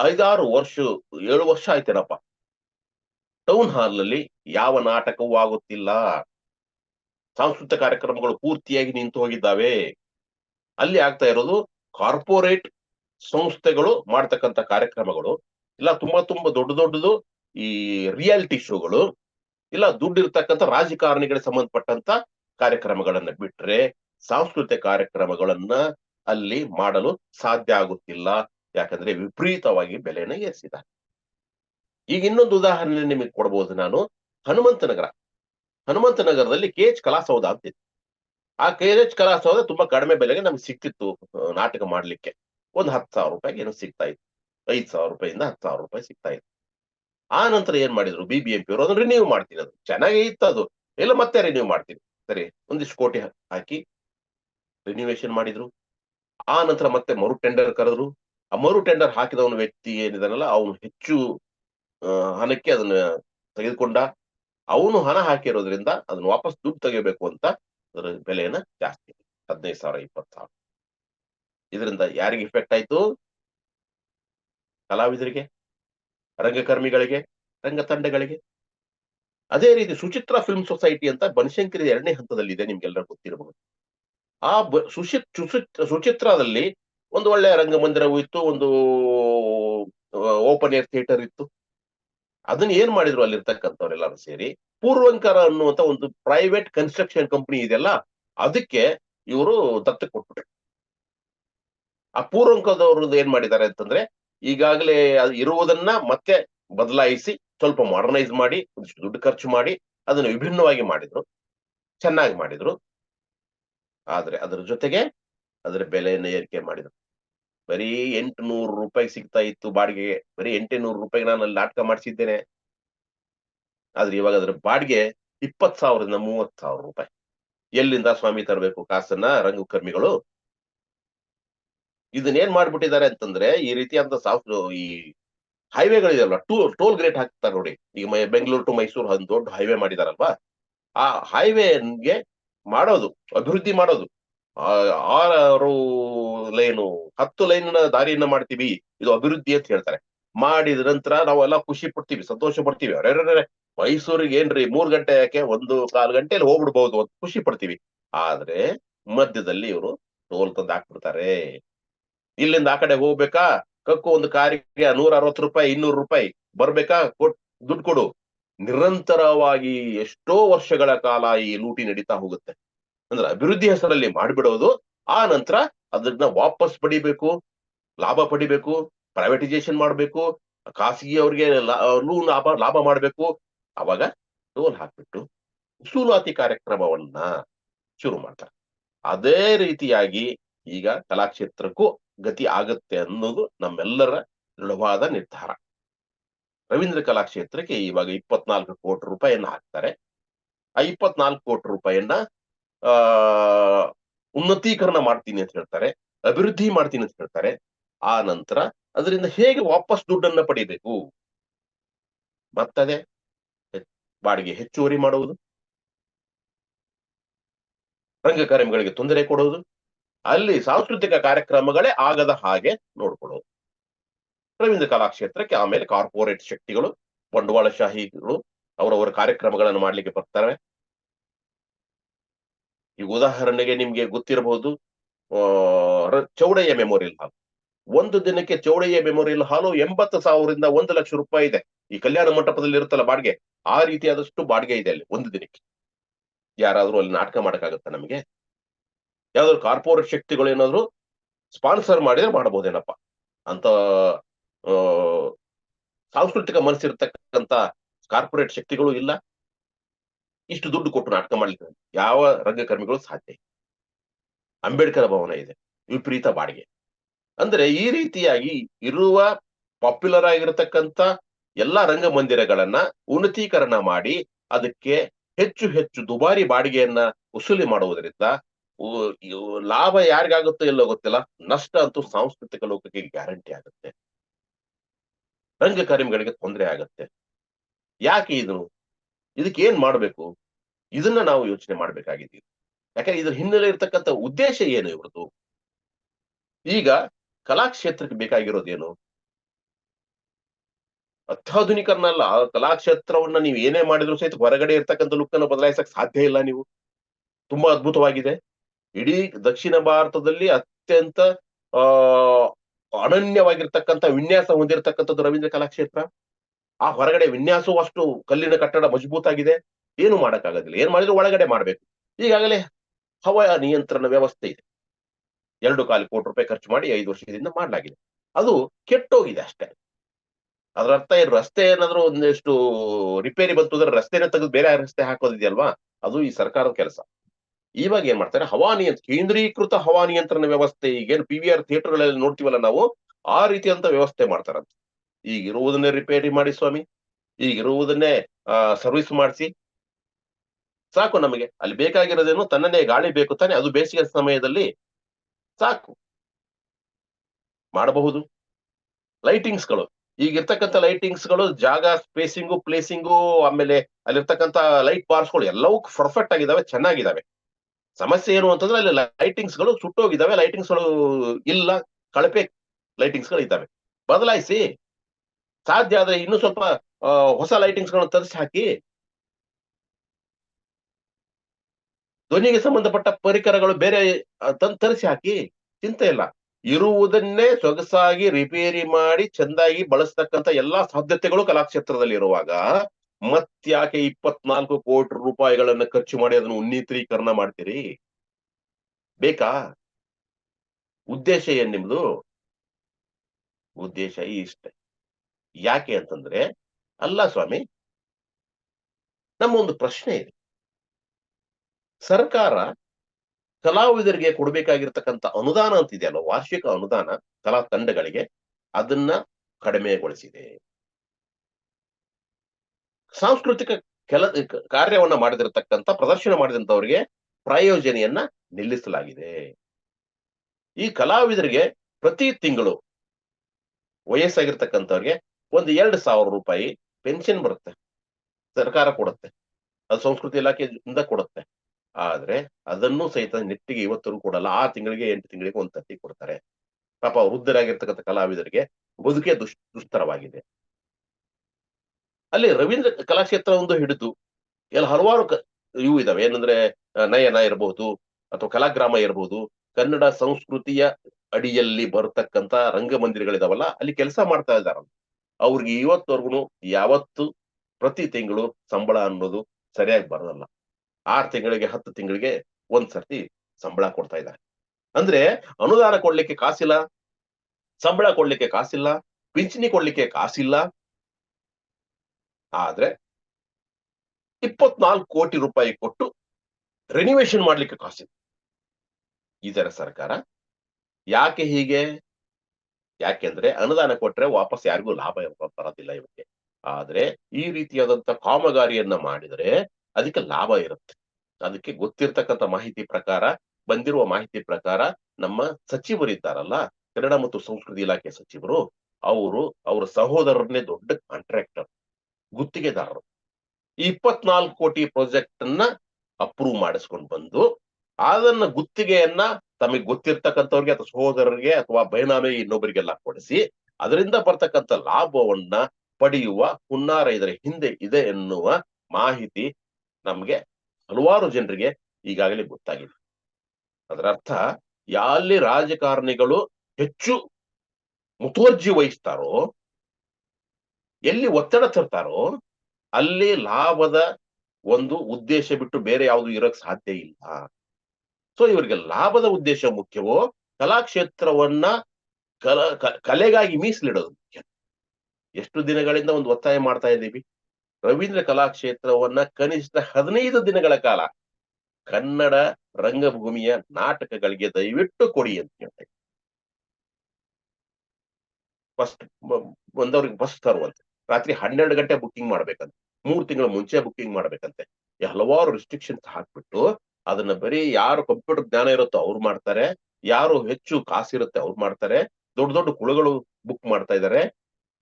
ಐದಾರು ವರ್ಷ, ಏಳು ವರ್ಷ ಆಯ್ತೇನಪ್ಪ. ಟೌನ್ ಹಾಲ್ನಲ್ಲಿ ಯಾವ ನಾಟಕವೂ ಆಗುತ್ತಿಲ್ಲ. ಸಾಂಸ್ಕೃತಿಕ ಕಾರ್ಯಕ್ರಮಗಳು ಪೂರ್ತಿಯಾಗಿ ನಿಂತು ಹೋಗಿದ್ದಾವೆ. ಅಲ್ಲಿ ಆಗ್ತಾ ಇರೋದು ಕಾರ್ಪೊರೇಟ್ ಸಂಸ್ಥೆಗಳು ಮಾಡ್ತಕ್ಕಂಥ ಕಾರ್ಯಕ್ರಮಗಳು. ಇಲ್ಲ, ತುಂಬಾ ತುಂಬಾ ದೊಡ್ಡ ದೊಡ್ಡದು ಈ ರಿಯಾಲಿಟಿ ಶೋಗಳು. ಇಲ್ಲ ದುಡ್ಡು ಇರ್ತಕ್ಕಂಥ ರಾಜಕಾರಣಿಗಳಿಗೆ ಸಂಬಂಧಪಟ್ಟಂತ ಕಾರ್ಯಕ್ರಮಗಳನ್ನ ಬಿಟ್ರೆ ಸಾಂಸ್ಕೃತಿಕ ಕಾರ್ಯಕ್ರಮಗಳನ್ನ ಅಲ್ಲಿ ಮಾಡಲು ಸಾಧ್ಯ ಆಗುತ್ತಿಲ್ಲ. ಯಾಕಂದ್ರೆ ವಿಪರೀತವಾಗಿ ಬೆಲೆನ ಏರಿಸಿದ್ದಾರೆ ಈಗ ಇನ್ನೊಂದು ಉದಾಹರಣೆ ನಿಮಗೆ ಕೊಡಬಹುದು ನಾನು. ಹನುಮಂತ ನಗರ ಹನುಮಂತ ನಗರದಲ್ಲಿ ಕೆ ಎಚ್ ಕಲಾಸೌಧ ಅಂತಿತ್ತು ಆ ಕೆ ಎಚ್ ಕಲಾಸೌಧ ತುಂಬಾ ಕಡಿಮೆ ಬೆಲೆಗೆ ನಮ್ಗೆ ಸಿಕ್ತಿತ್ತು, ನಾಟಕ ಮಾಡ್ಲಿಕ್ಕೆ. ಒಂದು ಹತ್ತು ಸಾವಿರ ರೂಪಾಯಿಗೆ ಏನೋ ಸಿಗ್ತಾ ಇತ್ತು. ಐದು ಸಾವಿರ ರೂಪಾಯಿಂದ ಹತ್ತು ಸಾವಿರ ರೂಪಾಯಿ ಸಿಗ್ತಾ ಇತ್ತು. ಆ ನಂತರ ಏನ್ ಮಾಡಿದ್ರು? ಬಿ ಬಿ ಎಂ ಪಿ ಅವರು ಅದನ್ನ ರಿನ್ಯೂ ಮಾಡ್ತೀನಿ. ಅದು ಚೆನ್ನಾಗೇ ಇತ್ತು ಅದು. ಇಲ್ಲ ಮತ್ತೆ ರಿನ್ಯೂ ಮಾಡ್ತೀನಿ. ಸರಿ, ಒಂದಿಷ್ಟು ಕೋಟಿ ಹಾಕಿ ರಿನ್ಯೂವೇಶನ್ ಮಾಡಿದ್ರು. ಆ ನಂತರ ಮತ್ತೆ ಮರು ಟೆಂಡರ್ ಕರೆದ್ರು. ಆ ಮರು ಟೆಂಡರ್ ಹಾಕಿದವನ ವ್ಯಕ್ತಿ ಏನಿದಾನಲ್ಲ, ಅವನು ಹೆಚ್ಚು ಹಣಕ್ಕೆ ಅದನ್ನ ತೆಗೆದುಕೊಂಡ. ಅವನು ಹಣ ಹಾಕಿರೋದ್ರಿಂದ ಅದನ್ನ ವಾಪಸ್ ದುಡ್ಡು ತೆಗಿಬೇಕು ಅಂತ ಅದರ ಬೆಲೆಯನ್ನ ಜಾಸ್ತಿ. ಹದಿನೈದು ಸಾವಿರ, ಇಪ್ಪತ್ತು ಸಾವಿರ. ಇದರಿಂದ ಯಾರಿಗೆ ಇಫೆಕ್ಟ್ ಆಯ್ತು? ಕಲಾವಿದರಿಗೆ. ರಂಗಕರ್ಮಿಗಳಿಗೆ, ರಂಗ ತಂಡಗಳಿಗೆ. ಅದೇ ರೀತಿ ಸುಚಿತ್ರ ಫಿಲ್ಮ್ ಸೊಸೈಟಿ ಅಂತ ಬನಶಂಕರಿ ಎರಡನೇ ಹಂತದಲ್ಲಿ ಇದೆ ನಿಮ್ಗೆಲ್ಲರೂ ಗೊತ್ತಿರಬಹುದು. ಆ ಸುಚಿತ್ ಸುಚಿತ್, ಸುಚಿತ್ರದಲ್ಲಿ ಒಂದು ಒಳ್ಳೆಯ ರಂಗಮಂದಿರವೂ ಇತ್ತು, ಒಂದು ಓಪನ್ ಏರ್ ಥಿಯೇಟರ್ ಇತ್ತು. ಅದನ್ನ ಏನ್ ಮಾಡಿದ್ರು ಅಲ್ಲಿರ್ತಕ್ಕಂಥವ್ರೆಲ್ಲರೂ ಸೇರಿ, ಪೂರ್ವಂಕರ ಅನ್ನುವಂತ ಒಂದು ಪ್ರೈವೇಟ್ ಕನ್ಸ್ಟ್ರಕ್ಷನ್ ಕಂಪನಿ ಇದೆಯಲ್ಲ, ಅದಕ್ಕೆ ಇವರು ದತ್ತು ಕೊಟ್ಬಿಟ್ರು. ಆ ಪೂರ್ವಂಕದವ್ರದ್ದು ಏನ್ ಮಾಡಿದ್ದಾರೆ ಅಂತಂದ್ರೆ ಈಗಾಗಲೇ ಅದು ಇರುವುದನ್ನ ಮತ್ತೆ ಬದಲಾಯಿಸಿ ಸ್ವಲ್ಪ ಮಾಡರ್ನೈಸ್ ಮಾಡಿ, ಒಂದಿಷ್ಟು ದುಡ್ಡು ಖರ್ಚು ಮಾಡಿ, ಅದನ್ನು ವಿಭಿನ್ನವಾಗಿ ಮಾಡಿದ್ರು. ಚೆನ್ನಾಗಿ ಮಾಡಿದ್ರು. ಆದ್ರೆ ಅದರ ಜೊತೆಗೆ ಅದರ ಬೆಲೆಯನ್ನು ಏರಿಕೆ ಮಾಡಿದ್ರು. ಬರೀ ಎಂಟು ರೂಪಾಯಿ ಸಿಗ್ತಾ ಇತ್ತು ಬಾಡಿಗೆಗೆ. ಬರೀ ಎಂಟುನೂರು ರೂಪಾಯಿಗೆ ನಾನು ಅಲ್ಲಿ ನಾಟಕ ಮಾಡಿಸಿದ್ದೇನೆ. ಆದ್ರೆ ಇವಾಗ ಅದರ ಬಾಡಿಗೆ ಇಪ್ಪತ್ ಸಾವಿರದಿಂದ ಮೂವತ್ ಸಾವಿರ ರೂಪಾಯಿ. ಎಲ್ಲಿಂದ ಸ್ವಾಮಿ ತರಬೇಕು ಕಾಸನ್ನ ರಂಗಕರ್ಮಿಗಳು? ಇದನ್ನೇನ್ ಮಾಡ್ಬಿಟ್ಟಿದ್ದಾರೆ ಅಂತಂದ್ರೆ, ಈ ರೀತಿಯಾದ ಸಾಫ್ಟ್ ಈ ಹೈವೇಗಳಿದೆಯಲ್ಲ ಟೂ, ಟೋಲ್ ಗ್ರೇಟ್ ಹಾಕ್ತಾರೆ ನೋಡಿ. ಈಗ ಬೆಂಗಳೂರು ಟು ಮೈಸೂರು ಒಂದು ದೊಡ್ಡ ಹೈವೇ ಮಾಡಿದಾರಲ್ವಾ? ಆ ಹೈವೇಗೆ ಮಾಡೋದು, ಅಭಿವೃದ್ಧಿ ಮಾಡೋದು. ಆರು ಲೈನು, ಹತ್ತು ಲೈನ್ ದಾರಿಯನ್ನ ಮಾಡ್ತೀವಿ, ಇದು ಅಭಿವೃದ್ಧಿ ಅಂತ ಹೇಳ್ತಾರೆ. ಮಾಡಿದ ನಂತರ ನಾವೆಲ್ಲ ಖುಷಿ ಪಡ್ತೀವಿ, ಸಂತೋಷ ಪಡ್ತೀವಿ. ಅರೆ ಮೈಸೂರಿಗೆ ಏನ್ರಿ, ಮೂರ್ ಗಂಟೆ ಯಾಕೆ, ಒಂದು ಕಾಲು ಗಂಟೆಯಲ್ಲಿ ಹೋಗ್ಬಿಡ್ಬಹುದು ಅಂತ ಖುಷಿ ಪಡ್ತೀವಿ. ಆದ್ರೆ ಮಧ್ಯದಲ್ಲಿ ಇವರು ಟೋಲ್ ತಂದು ಹಾಕ್ಬಿಡ್ತಾರೆ. ಇಲ್ಲಿಂದ ಆ ಕಡೆ ಹೋಗ್ಬೇಕಾ? ಕಕ್ಕು ಒಂದು ಕಾರಿಗೆ ನೂರ ಅರವತ್ತು ರೂಪಾಯಿ, ಇನ್ನೂರು ರೂಪಾಯಿ. ಬರ್ಬೇಕಾ? ಕೊಟ್ ದುಡ್ಡು ಕೊಡು. ನಿರಂತರವಾಗಿ ಎಷ್ಟೋ ವರ್ಷಗಳ ಕಾಲ ಈ ಲೂಟಿ ನಡೀತಾ ಹೋಗುತ್ತೆ. ಅಂದ್ರೆ ಅಭಿವೃದ್ಧಿ ಹೆಸರಲ್ಲಿ ಮಾಡಿಬಿಡೋದು, ಆ ನಂತರ ಅದನ್ನ ವಾಪಸ್ ಪಡಿಬೇಕು, ಲಾಭ ಪಡಿಬೇಕು ಪ್ರೈವೇಟೈಸೇಷನ್ ಮಾಡಬೇಕು, ಖಾಸಗಿ ಅವ್ರಿಗೆ ಲಾಭ ಲಾಭ ಮಾಡಬೇಕು. ಅವಾಗ ಟೋಲ್ ಹಾಕ್ಬಿಟ್ಟು ವಸೂಲಾತಿ ಕಾರ್ಯಕ್ರಮವನ್ನ ಶುರು ಮಾಡ್ತಾರೆ. ಅದೇ ರೀತಿಯಾಗಿ ಈಗ ಕಲಾಕ್ಷೇತ್ರಕ್ಕೂ ಗತಿ ಆಗತ್ತೆ ಅನ್ನೋದು ನಮ್ಮೆಲ್ಲರ ದೃಢವಾದ ನಿರ್ಧಾರ. ರವೀಂದ್ರ ಕಲಾಕ್ಷೇತ್ರಕ್ಕೆ ಇವಾಗ ಇಪ್ಪತ್ನಾಲ್ಕು ಕೋಟಿ ರೂಪಾಯಿಯನ್ನ ಹಾಕ್ತಾರೆ. ಆ ಇಪ್ಪತ್ನಾಲ್ಕು ಕೋಟಿ ರೂಪಾಯಿಯನ್ನ, ಆ, ಉನ್ನತೀಕರಣ ಮಾಡ್ತೀನಿ ಅಂತ ಹೇಳ್ತಾರೆ, ಅಭಿವೃದ್ಧಿ ಮಾಡ್ತೀನಿ ಅಂತ ಹೇಳ್ತಾರೆ. ಆ ನಂತರ ಅದರಿಂದ ಹೇಗೆ ವಾಪಸ್ ದುಡ್ಡನ್ನ ಪಡಿಬೇಕು? ಮತ್ತದೇ ಬಾಡಿಗೆ ಹೆಚ್ಚುವರಿ ಮಾಡುವುದು. ರಂಗಕರ್ಮಿಗಳಿಗೆ ತೊಂದರೆ ಕೊಡುವುದು ಅಲ್ಲಿ ಸಾಂಸ್ಕೃತಿಕ ಕಾರ್ಯಕ್ರಮಗಳೇ ಆಗದ ಹಾಗೆ ನೋಡ್ಕೊಳ್ಳೋದು. ರವೀಂದ್ರ ಕಲಾಕ್ಷೇತ್ರಕ್ಕೆ ಆಮೇಲೆ ಕಾರ್ಪೊರೇಟ್ ಶಕ್ತಿಗಳು ಬಂಡವಾಳಶಾಹಿಗಳು ಅವರವರ ಕಾರ್ಯಕ್ರಮಗಳನ್ನು ಮಾಡ್ಲಿಕ್ಕೆ ಬರ್ತಾರೆ. ಈಗ ಉದಾಹರಣೆಗೆ ನಿಮ್ಗೆ ಗೊತ್ತಿರಬಹುದು ಚೌಡಯ್ಯ ಮೆಮೋರಿಯಲ್ ಹಾಲ್ ಒಂದು ದಿನಕ್ಕೆ ಚೌಡಯ್ಯ ಮೆಮೋರಿಯಲ್ ಹಾಲು ಎಂಬತ್ತು ಸಾವಿರದಿಂದ ಒಂದು ಲಕ್ಷ ರೂಪಾಯಿ ಇದೆ. ಈ ಕಲ್ಯಾಣ ಮಂಟಪದಲ್ಲಿ ಇರುತ್ತಲ್ಲ ಬಾಡಿಗೆ, ಆ ರೀತಿಯಾದಷ್ಟು ಬಾಡಿಗೆ ಇದೆ ಅಲ್ಲಿ ಒಂದು ದಿನಕ್ಕೆ. ಯಾರಾದ್ರೂ ಅಲ್ಲಿ ನಾಟಕ ಮಾಡಕ್ಕಾಗತ್ತ ನಮಗೆ? ಯಾವ್ದಾದ್ರು ಕಾರ್ಪೊರೇಟ್ ಶಕ್ತಿಗಳು ಏನಾದ್ರು ಸ್ಪಾನ್ಸರ್ ಮಾಡಿದ್ರೆ ಮಾಡಬಹುದೇನಪ್ಪ? ಅಂತ ಸಾಂಸ್ಕೃತಿಕ ಮನಸ್ಸಿರ್ತಕ್ಕಂತ ಕಾರ್ಪೊರೇಟ್ ಶಕ್ತಿಗಳು ಇಲ್ಲ. ಇಷ್ಟು ದುಡ್ಡು ಕೊಟ್ಟು ನಾಟಕ ಮಾಡ್ಲಿಕ್ಕೆ ಯಾವ ರಂಗಕರ್ಮಿಗಳು ಸಾಧ್ಯ. ಅಂಬೇಡ್ಕರ್ ಭವನ ಇದೆ, ವಿಪರೀತ ಬಾಡಿಗೆ. ಅಂದ್ರೆ ಈ ರೀತಿಯಾಗಿ ಇರುವ ಪಾಪ್ಯುಲರ್ ಆಗಿರತಕ್ಕಂತ ಎಲ್ಲಾ ರಂಗಮಂದಿರಗಳನ್ನ ಉನ್ನತೀಕರಣ ಮಾಡಿ, ಅದಕ್ಕೆ ಹೆಚ್ಚು ಹೆಚ್ಚು ದುಬಾರಿ ಬಾಡಿಗೆಯನ್ನ ವಸೂಲಿ ಮಾಡುವುದರಿಂದ ಲಾಭ ಯಾರಿಗಾಗುತ್ತೋ ಇಲ್ಲೋ ಗೊತ್ತಿಲ್ಲ, ನಷ್ಟ ಅಂತೂ ಸಾಂಸ್ಕೃತಿಕ ಲೋಕಕ್ಕೆ ಗ್ಯಾರಂಟಿ ಆಗುತ್ತೆ. ರಂಗಕರ್ಮಿಗಳಿಗೆ ತೊಂದರೆ ಆಗುತ್ತೆ. ಯಾಕೆ ಇದು? ಇದಕ್ಕೆ ಏನ್ ಮಾಡ್ಬೇಕು? ಇದನ್ನ ನಾವು ಯೋಚನೆ ಮಾಡ್ಬೇಕಾಗಿದ್ದೀವಿ ಯಾಕಂದ್ರೆ ಇದ್ರ ಹಿನ್ನೆಲೆ ಇರ್ತಕ್ಕಂಥ ಉದ್ದೇಶ ಏನು ಇವ್ರದ್ದು? ಈಗ ಕಲಾಕ್ಷೇತ್ರಕ್ಕೆ ಬೇಕಾಗಿರೋದೇನು ಅತ್ಯಾಧುನಿಕರನ್ನಲ್ಲ ಕಲಾಕ್ಷೇತ್ರವನ್ನ ನೀವು ಏನೇ ಮಾಡಿದ್ರು ಸಹಿತ ಹೊರಗಡೆ ಇರ್ತಕ್ಕಂಥ ಲುಕ್ ಅನ್ನು ಬದಲಾಯಿಸಕ್ ಸಾಧ್ಯ ಇಲ್ಲ ನೀವು. ತುಂಬಾ ಅದ್ಭುತವಾಗಿದೆ. ಇಡೀ ದಕ್ಷಿಣ ಭಾರತದಲ್ಲಿ ಅತ್ಯಂತ, ಆ, ಅನನ್ಯವಾಗಿರ್ತಕ್ಕಂಥ ವಿನ್ಯಾಸ ಹೊಂದಿರತಕ್ಕಂಥದ್ದು ರವೀಂದ್ರ ಕಲಾಕ್ಷೇತ್ರ. ಆ ಹೊರಗಡೆ ವಿನ್ಯಾಸವೂ ಅಷ್ಟು ಕಲ್ಲಿನ ಕಟ್ಟಡ ಮಜಬೂತಾಗಿದೆ. ಏನು ಮಾಡಕ್ಕಾಗೋದಿಲ್ಲ. ಏನ್ ಮಾಡಿದ್ರು ಒಳಗಡೆ ಮಾಡಬೇಕು. ಈಗಾಗಲೇ ಹವಾ ನಿಯಂತ್ರಣ ವ್ಯವಸ್ಥೆ ಇದೆ. ಎರಡು ಕಾಲು ಕೋಟಿ ರೂಪಾಯಿ ಖರ್ಚು ಮಾಡಿ ಐದು ವರ್ಷದಿಂದ ಮಾಡಲಾಗಿದೆ. ಅದು ಕೆಟ್ಟೋಗಿದೆ ಅಷ್ಟೇ. ಅದರ ಅರ್ಥ ಏನು? ರಸ್ತೆ ಏನಾದ್ರು ಒಂದಿಷ್ಟು ರಿಪೇರಿ ಬಂತು ಅಂದ್ರೆ ರಸ್ತೆನೇ ತೆಗೆದು ಬೇರೆ ರಸ್ತೆ ಹಾಕೋದಿದೆಯಲ್ವಾ? ಅದು ಈ ಸರ್ಕಾರದ ಕೆಲಸ. ಇವಾಗ ಏನ್ ಮಾಡ್ತಾರೆ? ಹವಾನಿಯಂತ್ರ ಕೇಂದ್ರೀಕೃತ ಹವಾನಿಯಂತ್ರಣ ವ್ಯವಸ್ಥೆ ಈಗೇನು ಪಿ ವಿ ಆರ್ ಥಿಯೇಟರ್ಗಳಲ್ಲಿ ನೋಡ್ತೀವಲ್ಲ ನಾವು, ಆ ರೀತಿಯಂತ ವ್ಯವಸ್ಥೆ ಮಾಡ್ತಾರಂತ. ಈಗ ಇರುವುದನ್ನೇ ರಿಪೇರಿ ಮಾಡಿ ಸ್ವಾಮಿ ಈಗ ಇರುವುದನ್ನೇ ಆ ಸರ್ವಿಸ್ ಮಾಡಿಸಿ. ಸಾಕು ನಮಗೆ, ಅಲ್ಲಿ ಬೇಕಾಗಿರೋದೇನು ತನ್ನನ್ನೇ ಗಾಳಿ ಬೇಕು ತಾನೆ, ಅದು ಬೇಸಿಗೆ ಸಮಯದಲ್ಲಿ ಸಾಕು. ಮಾಡಬಹುದು. ಈಗ ಇರ್ತಕ್ಕಂಥ ಲೈಟಿಂಗ್ಸ್ಗಳು ಜಾಗ ಸ್ಪೇಸಿಂಗು ಪ್ಲೇಸಿಂಗು ಆಮೇಲೆ ಅಲ್ಲಿರ್ತಕ್ಕಂಥ ಲೈಟ್ ಬಾರ್ಸ್ಗಳು ಎಲ್ಲವೂ ಪರ್ಫೆಕ್ಟ್ ಆಗಿದ್ದಾವೆ ಚೆನ್ನಾಗಿದಾವೆ ಸಮಸ್ಯೆ ಏನು ಅಂತಂದ್ರೆ ಅಲ್ಲಿ ಲೈಟಿಂಗ್ಸ್ಗಳು ಸುಟ್ಟೋಗಿದಾವೆ ಲೈಟಿಂಗ್ಸ್ಗಳು ಇಲ್ಲ, ಕಳಪೆ ಲೈಟಿಂಗ್ಸ್ಗಳು ಇದ್ದಾವೆ ಬದಲಾಯಿಸಿ ಸಾಧ್ಯ ಆದ್ರೆ ಇನ್ನೂ ಸ್ವಲ್ಪ ಹೊಸ ಲೈಟಿಂಗ್ಸ್ಗಳನ್ನು ತರಿಸಿ ಹಾಕಿ ಧ್ವನಿಗೆ ಸಂಬಂಧಪಟ್ಟ ಪರಿಕರಗಳು ಬೇರೆ ತಂದ್ ತರಿಸಿ ಹಾಕಿ ಚಿಂತೆ ಇಲ್ಲ. ಇರುವುದನ್ನೇ ಸೊಗಸಾಗಿ ರಿಪೇರಿ ಮಾಡಿ, ಚೆಂದಾಗಿ ಬಳಸ್ತಕ್ಕಂಥ ಎಲ್ಲಾ ಸಾಧ್ಯತೆಗಳು ಕಲಾಕ್ಷೇತ್ರದಲ್ಲಿ ಇರುವಾಗ ಮತ್ಯಾಕೆ ಇಪ್ಪತ್ನಾಲ್ಕು ಕೋಟಿ ರೂಪಾಯಿಗಳನ್ನ ಖರ್ಚು ಮಾಡಿ ಅದನ್ನು ಉನ್ನೀತ್ರೀಕರಣ ಮಾಡ್ತೀರಿ? ಬೇಕಾ? ಉದ್ದೇಶ ಏನ್ ನಿಮ್ದು? ಉದ್ದೇಶ ಇಷ್ಟ. ಯಾಕೆ ಅಂತಂದ್ರೆ, ಅಲ್ಲ ಸ್ವಾಮಿ ನಮ್ಮ ಒಂದು ಪ್ರಶ್ನೆ ಇದೆ. ಸರ್ಕಾರ ಕಲಾವಿದರಿಗೆ ಕೊಡಬೇಕಾಗಿರ್ತಕ್ಕಂಥ ಅನುದಾನ ಅಂತ ಇದೆಯಲ್ಲ ವಾರ್ಷಿಕ ಅನುದಾನ ಕಲಾ ತಂಡಗಳಿಗೆ ಅದನ್ನ ಕಡಿಮೆಗೊಳಿಸಿದೆ. ಸಾಂಸ್ಕೃತಿಕ ಕೆಲ, ಕಾರ್ಯವನ್ನ ಮಾಡಿದಿರತಕ್ಕಂಥ, ಪ್ರದರ್ಶನ ಮಾಡಿದಂತವರಿಗೆ ಪ್ರಾಯೋಜನೆಯನ್ನ ನಿಲ್ಲಿಸಲಾಗಿದೆ. ಈ ಕಲಾವಿದರಿಗೆ ಪ್ರತಿ ತಿಂಗಳು ವಯಸ್ಸಾಗಿರ್ತಕ್ಕಂಥವ್ರಿಗೆ ಒಂದು ಎರಡು ಸಾವಿರ ರೂಪಾಯಿ ಪೆನ್ಷನ್ ಬರುತ್ತೆ. ಸರ್ಕಾರ ಕೊಡುತ್ತೆ. ಅದು ಸಂಸ್ಕೃತಿ ಇಲಾಖೆಯಿಂದ ಕೊಡುತ್ತೆ. ಆದ್ರೆ ಅದನ್ನು ಸಹಿತ ನೆಟ್ಟಿಗೆ ಇವತ್ತರೂ ಕೊಡಲ್ಲ. ಆ ತಿಂಗಳಿಗೆ, ಎಂಟು ತಿಂಗಳಿಗೆ ಒಂದು ತಟ್ಟಿ ಕೊಡ್ತಾರೆ. ಪಾಪ ವೃದ್ಧರಾಗಿರ್ತಕ್ಕಂಥ ಕಲಾವಿದರಿಗೆ ಬದುಕೆ ದುಷ್ ದುಸ್ತರವಾಗಿದೆ ಅಲ್ಲಿ ರವೀಂದ್ರ ಕಲಾಕ್ಷೇತ್ರ ಒಂದು ಹಿಡಿದು ಎಲ್ಲ ಹಲವಾರು ಇವು ಇದಾವೆ. ಏನಂದ್ರೆ ನಯನ ಇರಬಹುದು ಅಥವಾ ಕಲಾಗ್ರಾಮ ಇರಬಹುದು ಕನ್ನಡ ಸಂಸ್ಕೃತಿಯ ಅಡಿಯಲ್ಲಿ ಬರತಕ್ಕಂತ ರಂಗಮಂದಿರಗಳಿದಾವಲ್ಲ, ಅಲ್ಲಿ ಕೆಲಸ ಮಾಡ್ತಾ ಇದ್ದಾರೆ ಅವ್ರಿಗೆ ಇವತ್ತವರೆಗೂ ಯಾವತ್ತು ಪ್ರತಿ ತಿಂಗಳು ಸಂಬಳ ಅನ್ನೋದು ಸರಿಯಾಗಿ ಬರೋದಲ್ಲ. ಆರು ತಿಂಗಳಿಗೆ, ಹತ್ತು ತಿಂಗಳಿಗೆ ಒಂದ್ ಸರ್ತಿ ಸಂಬಳ ಕೊಡ್ತಾ ಇದ್ದಾರೆ. ಅಂದ್ರೆ ಅನುದಾನ ಕೊಡ್ಲಿಕ್ಕೆ ಕಾಸಿಲ್ಲ, ಸಂಬಳ ಕೊಡ್ಲಿಕ್ಕೆ ಕಾಸಿಲ್ಲ, ಪಿಂಚಣಿ ಕೊಡ್ಲಿಕ್ಕೆ ಕಾಸಿಲ್ಲ ಆದ್ರೆ ಇಪ್ಪತ್ನಾಲ್ಕು ಕೋಟಿ ರೂಪಾಯಿ ಕೊಟ್ಟು ರೆನಿವೇಶನ್ ಮಾಡ್ಲಿಕ್ಕೆ ಕಾಸಿದೆ ಇದರ ಸರ್ಕಾರ ಯಾಕೆ ಹೀಗೆ? ಯಾಕೆಂದ್ರೆ ಅನುದಾನ ಕೊಟ್ರೆ ವಾಪಸ್ ಯಾರಿಗೂ ಲಾಭ ಬರೋದಿಲ್ಲ ಇವಕ್ಕೆ. ಆದ್ರೆ ಈ ರೀತಿಯಾದಂತ ಕಾಮಗಾರಿಯನ್ನ ಮಾಡಿದ್ರೆ ಅದಕ್ಕೆ ಲಾಭ ಇರುತ್ತೆ. ಅದಕ್ಕೆ ಗೊತ್ತಿರ್ತಕ್ಕಂಥ ಮಾಹಿತಿ ಪ್ರಕಾರ, ಬಂದಿರುವ ಮಾಹಿತಿ ಪ್ರಕಾರ ನಮ್ಮ ಸಚಿವರಿದ್ದಾರಲ್ಲ ಕನ್ನಡ ಮತ್ತು ಸಂಸ್ಕೃತಿ ಇಲಾಖೆ ಸಚಿವರು, ಅವರು, ಅವರ ಸಹೋದರರನ್ನೇ ದೊಡ್ಡ ಕಾಂಟ್ರಾಕ್ಟರ್ ಗುತ್ತಿಗೆದಾರರು ಇಪ್ಪತ್ನಾಲ್ಕು ಕೋಟಿ ಪ್ರಾಜೆಕ್ಟ್ ಅನ್ನ ಅಪ್ರೂವ್ ಮಾಡಿಸ್ಕೊಂಡು ಬಂದು, ಅದನ್ನ ಗುತ್ತಿಗೆಯನ್ನ ತಮಗೆ ಗೊತ್ತಿರ್ತಕ್ಕಂಥವ್ರಿಗೆ ಅಥವಾ ಸಹೋದರರಿಗೆ ಅಥವಾ ಬೈನಾಮಿ ಇನ್ನೊಬ್ಬರಿಗೆಲ್ಲ ಕೊಡಿಸಿ, ಅದರಿಂದ ಬರ್ತಕ್ಕಂಥ ಲಾಭವನ್ನ ಪಡೆಯುವ ಹುನ್ನಾರ ಇದರ ಹಿಂದೆ ಇದೆ ಎನ್ನುವ ಮಾಹಿತಿ ನಮ್ಗೆ ಹಲವಾರು ಜನರಿಗೆ ಈಗಾಗಲೇ ಗೊತ್ತಾಗಿದೆ. ಅದರ ಅರ್ಥ ರಾಜಕಾರಣಿಗಳು ಹೆಚ್ಚು ಮುತುವರ್ಜಿ ವಹಿಸ್ತಾರೋ ಎಲ್ಲಿ ಒತ್ತಡ ತರ್ತಾರೋ, ಅಲ್ಲಿ ಲಾಭದ ಒಂದು ಉದ್ದೇಶ ಬಿಟ್ಟು ಬೇರೆ ಯಾವುದು ಇರೋಕ್ ಸಾಧ್ಯ ಇಲ್ಲ. ಸೊ ಇವರಿಗೆ ಲಾಭದ ಉದ್ದೇಶ ಮುಖ್ಯವೋ, ಕಲಾಕ್ಷೇತ್ರವನ್ನ ಕಲ ಕಲೆಗಾಗಿ ಮೀಸಲಿಡೋದು ಮುಖ್ಯ. ಎಷ್ಟು ದಿನಗಳಿಂದ ಒಂದು ಒತ್ತಾಯ ಮಾಡ್ತಾ ಇದ್ದೀವಿ? ರವೀಂದ್ರ ಕಲಾಕ್ಷೇತ್ರವನ್ನ ಕನಿಷ್ಠ ಹದಿನೈದು ದಿನಗಳ ಕಾಲ ಕನ್ನಡ ರಂಗಭೂಮಿಯ ನಾಟಕಗಳಿಗೆ ದಯವಿಟ್ಟು ಕೊಡಿ ಅಂತ ಹೇಳ್ತಾ ಫಸ್ಟ್ ಬಂದವ್ರಿಗೆ ಬಸ್ ತರುವಂತೆ. ರಾತ್ರಿ ಹನ್ನೆರಡು ಗಂಟೆ ಬುಕ್ಕಿಂಗ್ ಮಾಡ್ಬೇಕಂತೆ. ಮೂರು ತಿಂಗಳ ಮುಂಚೆ ಬುಕ್ಕಿಂಗ್ ಮಾಡ್ಬೇಕಂತೆ. ಹಲವಾರು ರಿಸ್ಟ್ರಿಕ್ಷನ್ಸ್ ಹಾಕ್ಬಿಟ್ಟು ಅದನ್ನ ಬರೀ ಯಾರು ಕಂಪ್ಯೂಟರ್ ಜ್ಞಾನ ಇರುತ್ತೋ ಅವ್ರು ಮಾಡ್ತಾರೆ. ಯಾರು ಹೆಚ್ಚು ಕಾಸಿರುತ್ತೆ ಅವ್ರು ಮಾಡ್ತಾರೆ. ದೊಡ್ಡ ದೊಡ್ಡ ಕುಳಗಳು ಬುಕ್ ಮಾಡ್ತಾ ಇದ್ದಾರೆ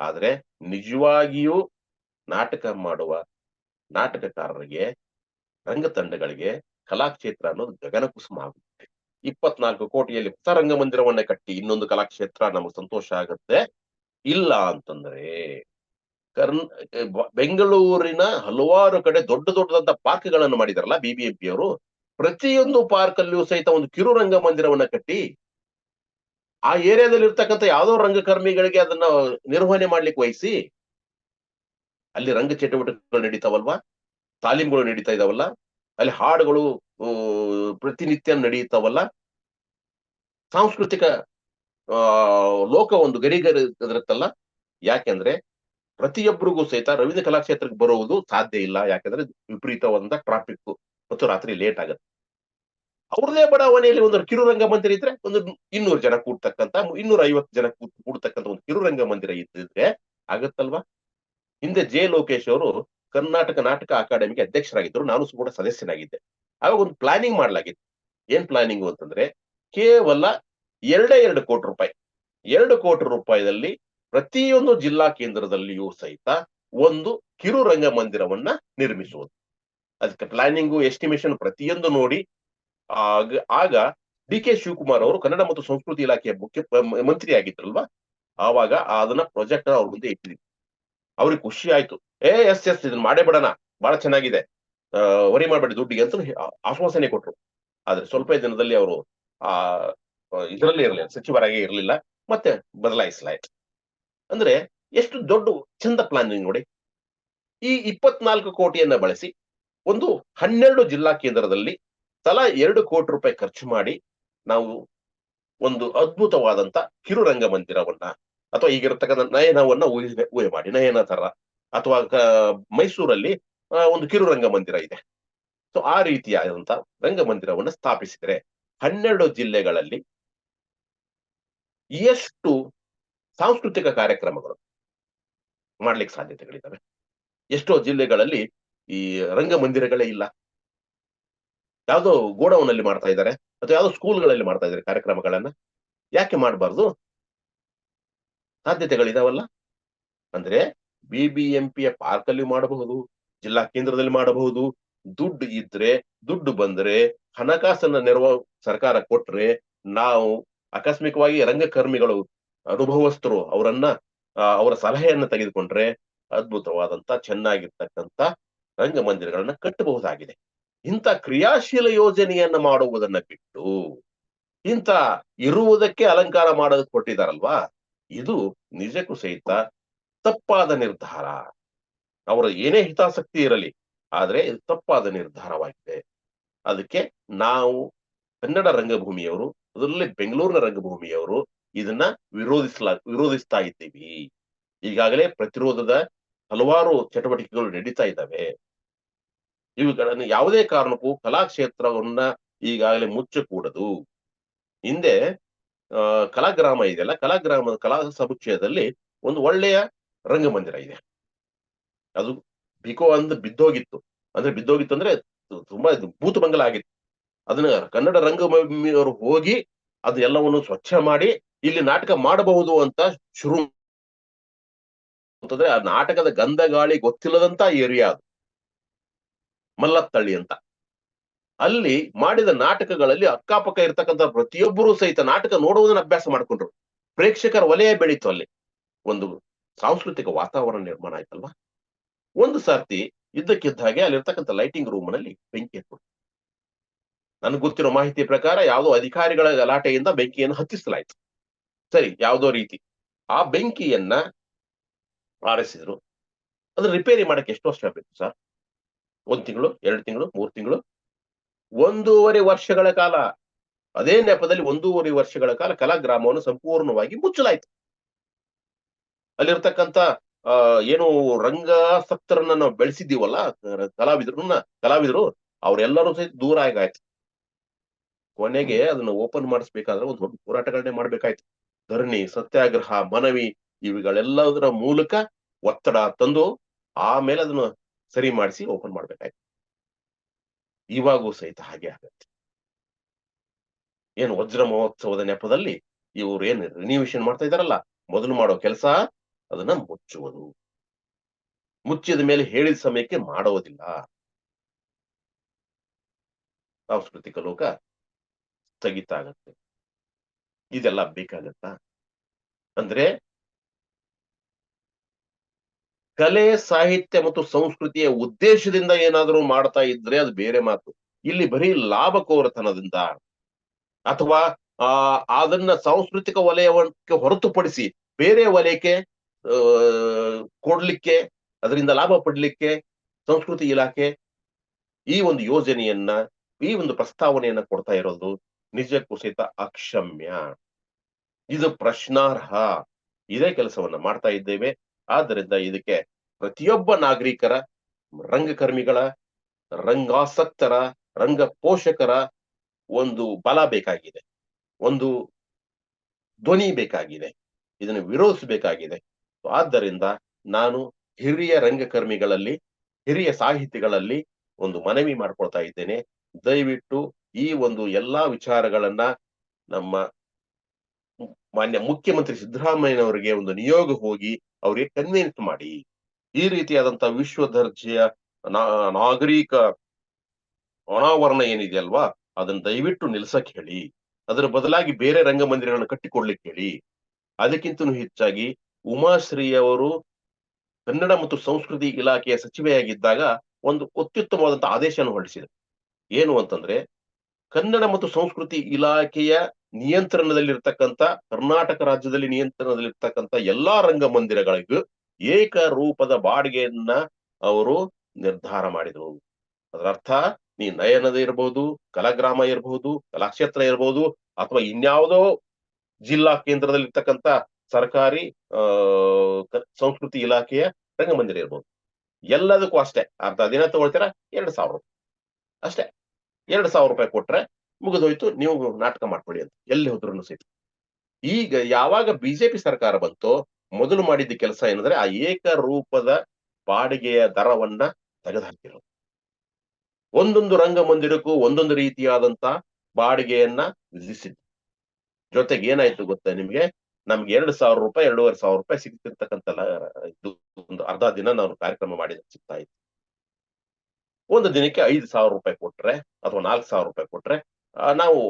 ಆದ್ರೆ ನಿಜವಾಗಿಯೂ ನಾಟಕ ಮಾಡುವ ನಾಟಕಕಾರರಿಗೆ ರಂಗ ತಂಡಗಳಿಗೆ ಕಲಾಕ್ಷೇತ್ರ ಅನ್ನೋದು ಗಗನ ಕುಸುಮ ಆಗುತ್ತೆ. ಇಪ್ಪತ್ನಾಲ್ಕು ಕೋಟಿಯಲ್ಲಿ ಹೊಸ ರಂಗಮಂದಿರವನ್ನ ಕಟ್ಟಿ ಇನ್ನೊಂದು ಕಲಾಕ್ಷೇತ್ರ ನಮಗೆ ಸಂತೋಷ ಆಗುತ್ತೆ. ಇಲ್ಲ ಅಂತಂದ್ರೆ ಕರ್ನ್ ಬೆಂಗಳೂರಿನ ಹಲವಾರು ಕಡೆ ದೊಡ್ಡ ದೊಡ್ಡದಂತ ಪಾರ್ಕ್ಗಳನ್ನು ಮಾಡಿದಾರಲ್ಲ ಬಿಬಿಎಂಪಿ ಅವರು. ಪ್ರತಿಯೊಂದು ಪಾರ್ಕ್ ಅಲ್ಲಿಯೂ ಸಹಿತ ಒಂದು ಕಿರು ರಂಗಮಂದಿರವನ್ನ ಕಟ್ಟಿ, ಆ ಏರಿಯಾದಲ್ಲಿ ಇರ್ತಕ್ಕಂಥ ಯಾವ್ದೋ ರಂಗಕರ್ಮಿಗಳಿಗೆ ಅದನ್ನ ನಿರ್ವಹಣೆ ಮಾಡ್ಲಿಕ್ಕೆ ವಹಿಸಿ, ಅಲ್ಲಿ ರಂಗ ಚಟುವಟಿಕೆಗಳು ನಡೀತಾವಲ್ವಾ? ತಾಲೀಮ್ಗಳು ನಡೀತಾ ಇದಾವಲ್ಲ? ಅಲ್ಲಿ ಹಾಡುಗಳು ಪ್ರತಿನಿತ್ಯ ನಡೆಯುತ್ತಾವಲ್ಲ? ಸಾಂಸ್ಕೃತಿಕ ಲೋಕ ಒಂದು ಗರಿಗರಿ ಇರುತ್ತಲ್ಲ ಯಾಕೆಂದ್ರೆ ಪ್ರತಿಯೊಬ್ಬರಿಗೂ ಸಹಿತ ರವೀಂದ್ರ ಕಲಾಕ್ಷೇತ್ರಕ್ಕೆ ಬರುವುದು ಸಾಧ್ಯ ಇಲ್ಲ. ಯಾಕಂದ್ರೆ ವಿಪರೀತವಾದ ಟ್ರಾಫಿಕ್ ಮತ್ತು ರಾತ್ರಿ ಲೇಟ್ ಆಗುತ್ತೆ. ಅವ್ರದೇ ಬಡಾವಣೆಯಲ್ಲಿ ಒಂದು ಕಿರು ರಂಗಮಂದಿರ ಇದ್ರೆ ಒಂದು ಇನ್ನೂರು ಜನ ಕೂಡ್ತಕ್ಕಂತ ಇನ್ನೂರ ಐವತ್ತು ಜನ ಕೂತ್ ಕೂಡ್ತಕ್ಕಂತ ಒಂದು ಕಿರು ರಂಗಮಂದಿರ ಇದ್ದಿದ್ರೆ ಆಗತ್ತಲ್ವಾ? ಹಿಂದೆ ಜೆ ಲೋಕೇಶ್ ಅವರು ಕರ್ನಾಟಕ ನಾಟಕ ಅಕಾಡೆಮಿಗೆ ಅಧ್ಯಕ್ಷರಾಗಿದ್ದರು. ನಾನು ಕೂಡ ಸದಸ್ಯನಾಗಿದ್ದೆ. ಆವಾಗ ಒಂದು ಪ್ಲಾನಿಂಗ್ ಮಾಡಲಾಗಿತ್ತು. ಏನ್ ಪ್ಲಾನಿಂಗ್ ಅಂತಂದ್ರೆ ಕೇವಲ ಎರಡೇ ಎರಡು ಕೋಟಿ ರೂಪಾಯಿ. ಎರಡು ಕೋಟಿ ರೂಪಾಯಿದಲ್ಲಿ ಪ್ರತಿಯೊಂದು ಜಿಲ್ಲಾ ಕೇಂದ್ರದಲ್ಲಿಯೂ ಸಹಿತ ಒಂದು ಕಿರು ರಂಗ ಮಂದಿರವನ್ನ ನಿರ್ಮಿಸುವುದು. ಅದಕ್ಕೆ ಪ್ಲಾನಿಂಗು ಎಸ್ಟಿಮೇಷನ್ ಪ್ರತಿಯೊಂದು ನೋಡಿ, ಆಗ ಡಿ ಕೆ ಶಿವಕುಮಾರ್ ಅವರು ಕನ್ನಡ ಮತ್ತು ಸಂಸ್ಕೃತಿ ಇಲಾಖೆಯ ಮುಖ್ಯ ಮಂತ್ರಿ ಆಗಿದ್ರಲ್ವಾ ಆವಾಗ ಅದನ್ನ ಪ್ರಾಜೆಕ್ಟ್ ಅವ್ರ ಮುಂದೆ ಇಟ್ಟಿದ್ರು ಅವ್ರಿಗೆ ಖುಷಿ ಆಯ್ತು. ಏ, ಎಸ್ ಎಸ್ ಇದನ್ನ ಮಾಡೇ ಬಿಡೋಣ. ಬಹಳ ಚೆನ್ನಾಗಿದೆ. ವರಿ ಮಾಡಬೇಡಿ ದುಡ್ಡಿಗೆ ಅಂತ ಆಶ್ವಾಸನೆ ಕೊಟ್ರು. ಆದ್ರೆ ಸ್ವಲ್ಪ ದಿನದಲ್ಲಿ ಅವರು, ಆ, ಇದರಲ್ಲಿ ಇರಲಿಲ್ಲ ಸಚಿವರಾಗಿ ಇರಲಿಲ್ಲ. ಮತ್ತೆ ಬದಲಾಯಿಸಲಾಯ್ತು. ಅಂದ್ರೆ ಎಷ್ಟು ದೊಡ್ಡ ಚಂದ ಪ್ಲಾನಿಂಗ್ ನೋಡಿ. ಈ ಇಪ್ಪತ್ನಾಲ್ಕು ಕೋಟಿಯನ್ನ ಬಳಸಿ ಒಂದು ಹನ್ನೆರಡು ಜಿಲ್ಲಾ ಕೇಂದ್ರದಲ್ಲಿ ತಲಾ ಎರಡು ಕೋಟಿ ರೂಪಾಯಿ ಖರ್ಚು ಮಾಡಿ ನಾವು ಒಂದು ಅದ್ಭುತವಾದಂತ ಕಿರುರಂಗ ಮಂದಿರವನ್ನ ಅಥವಾ ಈಗಿರತಕ್ಕಂಥ ನಯನವನ್ನ ಊಹೆ ಊಹೆ ಮಾಡಿ. ನಯನ ತರ ಅಥವಾ ಮೈಸೂರಲ್ಲಿ ಒಂದು ಕಿರುರಂಗ ಮಂದಿರ ಇದೆ. ಸೊ ಆ ರೀತಿಯಾದಂತ ರಂಗಮಂದಿರವನ್ನ ಸ್ಥಾಪಿಸಿದರೆ ಹನ್ನೆರಡು ಜಿಲ್ಲೆಗಳಲ್ಲಿ ಎಷ್ಟು ಸಾಂಸ್ಕೃತಿಕ ಕಾರ್ಯಕ್ರಮಗಳು ಮಾಡ್ಲಿಕ್ಕೆ ಸಾಧ್ಯತೆಗಳಿದ್ದಾವೆ. ಎಷ್ಟೋ ಜಿಲ್ಲೆಗಳಲ್ಲಿ ಈ ರಂಗಮಂದಿರಗಳೇ ಇಲ್ಲ. ಯಾವುದೋ ಗೋಡೌನಲ್ಲಿ ಮಾಡ್ತಾ ಇದ್ದಾರೆ ಅಥವಾ ಯಾವುದೋ ಸ್ಕೂಲ್ಗಳಲ್ಲಿ ಮಾಡ್ತಾ ಇದ್ದಾರೆ ಕಾರ್ಯಕ್ರಮಗಳನ್ನ. ಯಾಕೆ ಮಾಡಬಾರ್ದು? ಸಾಧ್ಯತೆಗಳಿದಾವಲ್ಲ. ಅಂದ್ರೆ ಬಿಬಿಎಂಪಿಯ ಪಾರ್ಕ್ ಅಲ್ಲಿ ಮಾಡಬಹುದು, ಜಿಲ್ಲಾ ಕೇಂದ್ರದಲ್ಲಿ ಮಾಡಬಹುದು. ದುಡ್ಡು ಇದ್ರೆ ದುಡ್ಡು ಬಂದ್ರೆ ಹಣಕಾಸನ್ನ ನೆರವು ಸರ್ಕಾರ ಕೊಟ್ರೆ ನಾವು ಆಕಸ್ಮಿಕವಾಗಿ ರಂಗಕರ್ಮಿಗಳು ಅನುಭವಸ್ಥರು ಅವರನ್ನ ಅವರ ಸಲಹೆಯನ್ನ ತೆಗೆದುಕೊಂಡ್ರೆ ಅದ್ಭುತವಾದಂತ, ಚೆನ್ನಾಗಿರ್ತಕ್ಕಂತ ರಂಗಮಂದಿರಗಳನ್ನ ಕಟ್ಟಬಹುದಾಗಿದೆ. ಇಂಥ ಕ್ರಿಯಾಶೀಲ ಯೋಜನೆಯನ್ನ ಮಾಡುವುದನ್ನ ಬಿಟ್ಟು, ಇಂಥ ಇರುವುದಕ್ಕೆ ಅಲಂಕಾರ ಮಾಡೋದಕ್ಕೆ ಕೊಟ್ಟಿದಾರಲ್ವಾ? ಇದು ನಿಜಕ್ಕೂ ಸಹಿತ ತಪ್ಪಾದ ನಿರ್ಧಾರ. ಅವರ ಏನೇ ಹಿತಾಸಕ್ತಿ ಇರಲಿ, ಆದ್ರೆ ಇದು ತಪ್ಪಾದ ನಿರ್ಧಾರವಾಗಿದೆ. ಅದಕ್ಕೆ ನಾವು ಕನ್ನಡ ರಂಗಭೂಮಿಯವರು, ಅದರಲ್ಲಿ ಬೆಂಗಳೂರಿನ ರಂಗಭೂಮಿಯವರು ಇದನ್ನ ವಿರೋಧಿಸ್ಲಾ, ವಿರೋಧಿಸ್ತಾ ಇದ್ದೀವಿ. ಈಗಾಗಲೇ ಪ್ರತಿರೋಧದ ಹಲವಾರು ಚಟುವಟಿಕೆಗಳು ನಡೀತಾ ಇದ್ದಾವೆ. ಇವುಗಳನ್ನು ಯಾವುದೇ ಕಾರಣಕ್ಕೂ ಕಲಾಕ್ಷೇತ್ರವನ್ನ ಈಗಾಗಲೇ ಮುಚ್ಚಕೂಡದು. ಹಿಂದೆ, ಆ, ಕಲಾಗ್ರಾಮ ಇದೆಯಲ್ಲ ಕಲಾಗ್ರಾಮದ ಕಲಾ ಸಮುಚ್ಚಯದಲ್ಲಿ ಒಂದು ಒಳ್ಳೆಯ ರಂಗಮಂದಿರ ಇದೆ. ಅದು ಬಿಕೋ ಅಂದ್ ಬಿದ್ದೋಗಿತ್ತು. ಅಂದ್ರೆ ಬಿದ್ದೋಗಿತ್ತು ಅಂದ್ರೆ ತುಂಬಾ ಭೂತ ಬಂಗಲ ಆಗಿತ್ತು ಅದನ್ನ ಕನ್ನಡ ರಂಗಭೂಮಿಯವರು ಹೋಗಿ ಅದು ಎಲ್ಲವನ್ನು ಸ್ವಚ್ಛ ಮಾಡಿ ಇಲ್ಲಿ ನಾಟಕ ಮಾಡಬಹುದು ಅಂತ ಶುರು ಅಂತಂದ್ರೆ ಆ ನಾಟಕದ ಗಂಧ ಗಾಳಿ ಗೊತ್ತಿಲ್ಲದಂತ ಏರಿಯಾ ಅದು. ಮಲ್ಲತ್ತಳ್ಳಿ ಅಂತ. ಅಲ್ಲಿ ಮಾಡಿದ ನಾಟಕಗಳಲ್ಲಿ ಅಕ್ಕಪಕ್ಕ ಇರ್ತಕ್ಕಂಥ ಪ್ರತಿಯೊಬ್ಬರು ಸಹಿತ ನಾಟಕ ನೋಡುವುದನ್ನ ಅಭ್ಯಾಸ ಮಾಡ್ಕೊಂಡ್ರು. ಪ್ರೇಕ್ಷಕರ ವಲಯ ಬೆಳೀತು ಅಲ್ಲಿ. ಒಂದು ಸಾಂಸ್ಕೃತಿಕ ವಾತಾವರಣ ನಿರ್ಮಾಣ ಆಯ್ತಲ್ವಾ? ಒಂದು ಸರ್ತಿ ಇದ್ದಕ್ಕಿದ್ದ ಹಾಗೆ ಅಲ್ಲಿರ್ತಕ್ಕಂಥ ಲೈಟಿಂಗ್ ರೂಮ್ನಲ್ಲಿ ಬೆಂಕಿ ಹತ್ತು ನನಗೆ ಗೊತ್ತಿರೋ ಮಾಹಿತಿ ಪ್ರಕಾರ ಯಾವುದೋ ಅಧಿಕಾರಿಗಳ ಗಲಾಟೆಯಿಂದ ಬೆಂಕಿಯನ್ನು ಹತ್ತಿಸಲಾಯ್ತು. ಸರಿ, ಯಾವುದೋ ರೀತಿ. ಆ ಬೆಂಕಿಯನ್ನ ಆರಿಸಿದ್ರು. ಅದ್ರ ರಿಪೇರಿ ಮಾಡಕ್ಕೆ ಎಷ್ಟು ವರ್ಷ ಬೇಕು ಸರ್? ಒಂದ್ ತಿಂಗಳು, ಎರಡು ತಿಂಗಳು, ಮೂರು ತಿಂಗಳು? ಒಂದೂವರೆ ವರ್ಷಗಳ ಕಾಲ. ಅದೇ ನೆಪದಲ್ಲಿ ಒಂದೂವರೆ ವರ್ಷಗಳ ಕಾಲ ಕಲಾಗ್ರಾಮವನ್ನು ಸಂಪೂರ್ಣವಾಗಿ ಮುಚ್ಚಲಾಯ್ತು. ಅಲ್ಲಿರ್ತಕ್ಕಂಥ ಏನು ರಂಗಾಸಕ್ತರನ್ನ ನಾವು ಬೆಳೆಸಿದ್ದೀವಲ್ಲ ಕಲಾವಿದ್ರನ್ನ, ಕಲಾವಿದರು, ಅವರೆಲ್ಲರೂ ಸಹಿತ ದೂರ ಆಗಾಯ್ತು. ಕೊನೆಗೆ ಅದನ್ನ ಓಪನ್ ಮಾಡಿಸ್ಬೇಕಾದ್ರೆ ಒಂದು ದೊಡ್ಡ ಹೋರಾಟಗಳನ್ನೇ ಮಾಡ್ಬೇಕಾಯ್ತು. ಧರಣಿ, ಸತ್ಯಾಗ್ರಹ, ಮನವಿ ಇವುಗಳೆಲ್ಲದರ ಮೂಲಕ ಒತ್ತಡ ತಂದು ಆಮೇಲೆ ಅದನ್ನು ಸರಿ ಮಾಡಿಸಿ ಓಪನ್ ಮಾಡ್ಬೇಕಾಯ್ತು. ಇವಾಗೂ ಸಹಿತ ಹಾಗೆ ಆಗತ್ತೆ. ಏನು ವಜ್ರ ಮಹೋತ್ಸವದ ನೆಪದಲ್ಲಿ ಇವರು ಏನು ರಿನಿವೇಶನ್ ಮಾಡ್ತಾ ಇದಾರಲ್ಲ ಮೊದಲು ಮಾಡೋ ಕೆಲಸ ಅದನ್ನ ಮುಚ್ಚುವುದು. ಮುಚ್ಚಿದ ಮೇಲೆ ಹೇಳಿದ ಸಮಯಕ್ಕೆ ಮಾಡೋದಿಲ್ಲ. ಸಾಂಸ್ಕೃತಿಕ ಲೋಕ ಸ್ಥಗಿತ ಆಗತ್ತೆ. ಇದೆಲ್ಲ ಬೇಕಾಗತ್ತಾ? ಅಂದ್ರೆ ಕಲೆ, ಸಾಹಿತ್ಯ ಮತ್ತು ಸಂಸ್ಕೃತಿಯ ಉದ್ದೇಶದಿಂದ ಏನಾದರೂ ಮಾಡ್ತಾ ಇದ್ರೆ ಅದು ಬೇರೆ ಮಾತು. ಇಲ್ಲಿ ಬರೀ ಲಾಭಕೋರತನದಿಂದ ಅಥವಾ, ಆ, ಅದನ್ನ ಸಾಂಸ್ಕೃತಿಕ ವಲಯಕ್ಕೆ ಹೊರತುಪಡಿಸಿ ಬೇರೆ ವಲಯಕ್ಕೆ ಕೊಡ್ಲಿಕ್ಕೆ, ಅದರಿಂದ ಲಾಭ ಪಡ್ಲಿಕ್ಕೆ ಸಂಸ್ಕೃತಿ ಇಲಾಖೆ ಈ ಒಂದು ಯೋಜನೆಯನ್ನ, ಈ ಒಂದು ಪ್ರಸ್ತಾವನೆಯನ್ನ ಕೊಡ್ತಾ ಇರೋದು ನಿಜಕ್ಕೂ ಕುಸಿತ ಅಕ್ಷಮ್ಯ. ಇದು ಪ್ರಶ್ನಾರ್ಹ. ಇದೇ ಕೆಲಸವನ್ನ ಮಾಡ್ತಾ ಇದ್ದೇವೆ. ಆದ್ದರಿಂದ ಇದಕ್ಕೆ ಪ್ರತಿಯೊಬ್ಬ ನಾಗರಿಕರ, ರಂಗಕರ್ಮಿಗಳ, ರಂಗಾಸಕ್ತರ ರಂಗ ಪೋಷಕರ ಒಂದು ಬಲ ಬೇಕಾಗಿದೆ. ಒಂದು ಧ್ವನಿ ಬೇಕಾಗಿದೆ. ಇದನ್ನು ವಿರೋಧಿಸಬೇಕಾಗಿದೆ. ಆದ್ದರಿಂದ ನಾನು ಹಿರಿಯ ರಂಗಕರ್ಮಿಗಳಲ್ಲಿ, ಹಿರಿಯ ಸಾಹಿತಿಗಳಲ್ಲಿ ಒಂದು ಮನವಿ ಮಾಡ್ಕೊಳ್ತಾ ಇದ್ದೇನೆ. ದಯವಿಟ್ಟು ಈ ಒಂದು ಎಲ್ಲಾ ವಿಚಾರಗಳನ್ನ ನಮ್ಮ ಮಾನ್ಯ ಮುಖ್ಯಮಂತ್ರಿ ಸಿದ್ದರಾಮಯ್ಯನವರಿಗೆ ಒಂದು ನಿಯೋಗ ಹೋಗಿ ಅವರಿಗೆ ಕನ್ವಿನ್ಸ್ ಮಾಡಿ. ಈ ರೀತಿಯಾದಂತಹ ವಿಶ್ವ ದರ್ಜೆಯ ನಾಗರಿಕ ಅನಾವರಣ ಏನಿದೆಯಲ್ವಾ ಅದನ್ನ ದಯವಿಟ್ಟು ನಿಲ್ಸಕ್ ಹೇಳಿ. ಅದರ ಬದಲಾಗಿ ಬೇರೆ ರಂಗಮಂದಿರಗಳನ್ನು ಕಟ್ಟಿಕೊಡ್ಲಿಕ್ಕೆ ಹೇಳಿ. ಅದಕ್ಕಿಂತ ಹೆಚ್ಚಾಗಿ ಉಮಾಶ್ರೀ ಅವರು ಕನ್ನಡ ಮತ್ತು ಸಂಸ್ಕೃತಿ ಇಲಾಖೆಯ ಸಚಿವೆಯಾಗಿದ್ದಾಗ ಒಂದು ಅತ್ಯುತ್ತಮವಾದಂತಹ ಆದೇಶವನ್ನು ಹೊರಡಿಸಿದರು. ಏನು ಅಂತಂದ್ರೆ ಕನ್ನಡ ಮತ್ತು ಸಂಸ್ಕೃತಿ ಇಲಾಖೆಯ ನಿಯಂತ್ರಣದಲ್ಲಿರ್ತಕ್ಕಂತ ಕರ್ನಾಟಕ ರಾಜ್ಯದಲ್ಲಿ ನಿಯಂತ್ರಣದಲ್ಲಿರ್ತಕ್ಕಂಥ ಎಲ್ಲಾ ರಂಗಮಂದಿರಗಳಿಗೂ ಏಕರೂಪದ ಬಾಡಿಗೆಯನ್ನ ಅವರು ನಿರ್ಧಾರ ಮಾಡಿದರು. ಅದರ ಅರ್ಥ ನೀ ನಯನದ ಇರಬಹುದು ಕಲಾಗ್ರಾಮ ಇರಬಹುದು ಕಲಾಕ್ಷೇತ್ರ ಇರಬಹುದು ಅಥವಾ ಇನ್ಯಾವುದೋ ಜಿಲ್ಲಾ ಕೇಂದ್ರದಲ್ಲಿ ಇರ್ತಕ್ಕಂಥ ಸರ್ಕಾರಿ ಸಂಸ್ಕೃತಿ ಇಲಾಖೆಯ ರಂಗಮಂದಿರ ಇರ್ಬೋದು. ಎಲ್ಲದಕ್ಕೂ ಅಷ್ಟೇ. ಅರ್ಧ ದಿನ ತಗೊಳ್ತೀರಾ? ಎರಡು ಸಾವಿರ ಅಷ್ಟೇ. ಎರಡ್ ಸಾವಿರ ರೂಪಾಯಿ ಕೊಟ್ರೆ ಮುಗಿದೋಯ್ತು, ನೀವು ನಾಟಕ ಮಾಡ್ಕೊಳ್ಳಿ ಅಂತ. ಎಲ್ಲಿ ಹೋದ್ರು ಸಹಿತ ಈಗ ಯಾವಾಗ ಬಿಜೆಪಿ ಸರ್ಕಾರ ಬಂತೋ, ಮೊದಲು ಮಾಡಿದ್ದ ಕೆಲಸ ಏನಂದ್ರೆ ಆ ಏಕರೂಪದ ಬಾಡಿಗೆಯ ದರವನ್ನ ತೆಗೆದುಹಾಕಿರೋದು. ಒಂದೊಂದು ರಂಗಮಂದಿರಕ್ಕೂ ಒಂದೊಂದು ರೀತಿಯಾದಂತ ಬಾಡಿಗೆಯನ್ನ ವಿಧಿಸಿದ್ರು ಜೊತೆಗೆ ಏನಾಯ್ತು ಗೊತ್ತಾ ನಿಮ್ಗೆ? ನಮ್ಗೆ ಎರಡು ಸಾವಿರ ರೂಪಾಯಿ, ಎರಡೂವರೆ ಸಾವಿರ ರೂಪಾಯಿ ಸಿಗ್ತಿರ್ತಕ್ಕಂಥ ಇದು ಒಂದು ಅರ್ಧ ದಿನ ನಾವು ಕಾರ್ಯಕ್ರಮ ಮಾಡಿದ್ರೆ ಸಿಗ್ತಾ ಇತ್ತು. ಒಂದು ದಿನಕ್ಕೆ ಐದು ಸಾವಿರ ರೂಪಾಯಿ ಕೊಟ್ರೆ ಅಥವಾ ನಾಲ್ಕು ಸಾವಿರ ರೂಪಾಯಿ ಕೊಟ್ರೆ ನಾವು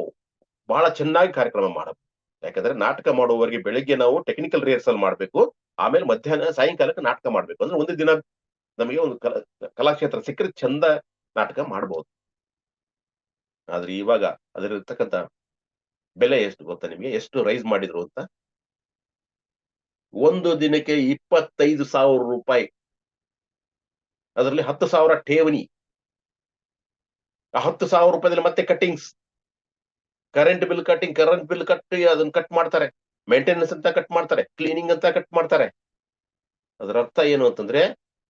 ಬಹಳ ಚೆನ್ನಾಗಿ ಕಾರ್ಯಕ್ರಮ ಮಾಡಬಹುದು ಯಾಕಂದ್ರೆ ನಾಟಕ ಮಾಡುವವರಿಗೆ ಬೆಳಿಗ್ಗೆ ನಾವು ಟೆಕ್ನಿಕಲ್ ರಿಹರ್ಸಲ್ ಮಾಡಬೇಕು, ಆಮೇಲೆ ಮಧ್ಯಾಹ್ನ ಸಾಯಂಕಾಲಕ್ಕೆ ನಾಟಕ ಮಾಡ್ಬೇಕು. ಅಂದ್ರೆ ಒಂದು ದಿನ ನಮಗೆ ಒಂದು ಕಲಾ, ಕಲಾಕ್ಷೇತ್ರ ಸಿಕ್ಕರೆ ಚಂದ ನಾಟಕ ಮಾಡಬಹುದು ಆದ್ರೆ ಇವಾಗ ಅದರಲ್ಲಿರ್ತಕ್ಕಂಥ ಬೆಲೆ ಎಷ್ಟು ಗೊತ್ತಾ ನಿಮಗೆ? ಎಷ್ಟು ರೈಸ್ ಮಾಡಿದ್ರು ಅಂತ? ಒಂದು ದಿನಕ್ಕೆ ಇಪ್ಪತ್ತೈದು ಸಾವಿರ ರೂಪಾಯಿ. ಅದರಲ್ಲಿ ಹತ್ತು ಸಾವಿರ ಠೇವಣಿ. ಹತ್ತು ಸಾವಿರ ರೂಪಾಯಿದಲ್ಲಿ ಮತ್ತೆ cuttings current bill cutting current bill ಕಟ್ಟಿ ಅದನ್ನ ಕಟ್ ಮಾಡ್ತಾರೆ. ಮೇಂಟೆನೆನ್ಸ್ ಅಂತ ಕಟ್ ಮಾಡ್ತಾರೆ. ಕ್ಲೀನಿಂಗ್ ಅಂತ ಕಟ್ ಮಾಡ್ತಾರೆ. ಅದರ ಅರ್ಥ ಏನು ಅಂತಂದ್ರೆ,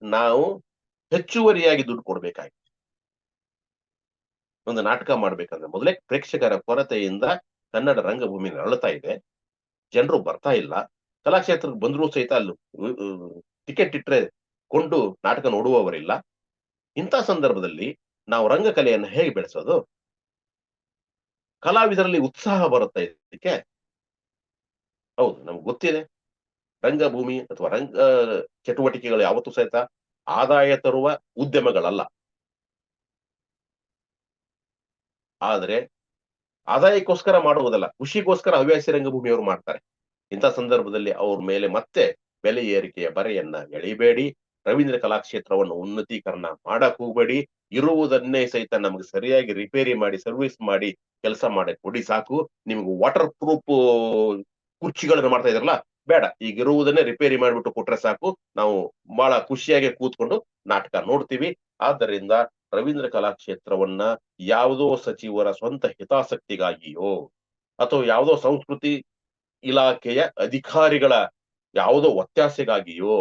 ನಾವು ಹೆಚ್ಚುವರಿಯಾಗಿ ದುಡ್ಡು ಕೊಡ್ಬೇಕಾಗಿದೆ ಒಂದು ನಾಟಕ ಮಾಡ್ಬೇಕಂದ್ರೆ ಮೊದಲೇ ಪ್ರೇಕ್ಷಕರ ಕೊರತೆಯಿಂದ ಕನ್ನಡ ರಂಗಭೂಮಿ ನರಳುತ್ತಾ ಇದೆ. ಜನರು ಬರ್ತಾ ಇಲ್ಲ. ಕಲಾಕ್ಷೇತ್ರಕ್ಕೆ ಬಂದರೂ ಸಹಿತ ಅಲ್ಲಿ ಟಿಕೆಟ್ ಇಟ್ಟರೆ ಕೊಂಡು ನಾಟಕ ನೋಡುವವರಿಲ್ಲ. ಇಂಥ ಸಂದರ್ಭದಲ್ಲಿ ನಾವು ರಂಗಕಲೆಯನ್ನು ಹೇಗೆ ಬೆಳೆಸೋದು? ಕಲಾವಿದರಲ್ಲಿ ಉತ್ಸಾಹ ಬರುತ್ತೆ ಇದಕ್ಕೆ? ಹೌದು, ನಮ್ಗೆ ಗೊತ್ತಿದೆ. ರಂಗಭೂಮಿ ಅಥವಾ ರಂಗ, ಚಟುವಟಿಕೆಗಳು ಯಾವತ್ತೂ ಸಹಿತ ಆದಾಯ ತರುವ ಉದ್ಯಮಗಳಲ್ಲ. ಆದರೆ ಆದಾಯಕ್ಕೋಸ್ಕರ ಮಾಡುವುದಲ್ಲ ಖುಷಿಗೋಸ್ಕರ ಹವ್ಯಾಸಿ ರಂಗಭೂಮಿಯವರು ಮಾಡ್ತಾರೆ. ಇಂಥ ಸಂದರ್ಭದಲ್ಲಿ ಅವ್ರ ಮೇಲೆ ಮತ್ತೆ ಬೆಲೆ ಏರಿಕೆಯ ಬರೆಯನ್ನ ಎಳಿಬೇಡಿ. ರವೀಂದ್ರ ಕಲಾಕ್ಷೇತ್ರವನ್ನು ಉನ್ನತೀಕರಣ ಮಾಡಕ್ ಹೋಗ್ಬೇಡಿ. ಇರುವುದನ್ನೇ ಸಹಿತ ನಮ್ಗೆ ಸರಿಯಾಗಿ ರಿಪೇರಿ ಮಾಡಿ ಸರ್ವಿಸ್ ಮಾಡಿ ಕೆಲಸ ಮಾಡಿ ಕೊಡಿ ಸಾಕು. ನಿಮ್ಗೆ ವಾಟರ್ ಪ್ರೂಫ್ ಕುರ್ಚಿಗಳನ್ನ ಮಾಡ್ತಾ ಇದ್ರಲ್ಲ, ಬೇಡ. ಈಗ ಇರುವುದನ್ನೇ ರಿಪೇರಿ ಮಾಡಿಬಿಟ್ಟು ಕೊಟ್ರೆ ಸಾಕು. ನಾವು ಬಹಳ ಖುಷಿಯಾಗಿ ಕೂತ್ಕೊಂಡು ನಾಟಕ ನೋಡ್ತೀವಿ. ಆದ್ದರಿಂದ ರವೀಂದ್ರ ಕಲಾಕ್ಷೇತ್ರವನ್ನ ಯಾವುದೋ ಸಚಿವರ ಸ್ವಂತ ಹಿತಾಸಕ್ತಿಗಾಗಿಯೋ ಅಥವಾ ಯಾವುದೋ ಸಂಸ್ಕೃತಿ ಇಲಾಖೆಯ ಅಧಿಕಾರಿಗಳ ಯಾವುದೋ ಒತ್ತಾಸೆಗಾಗಿಯೋ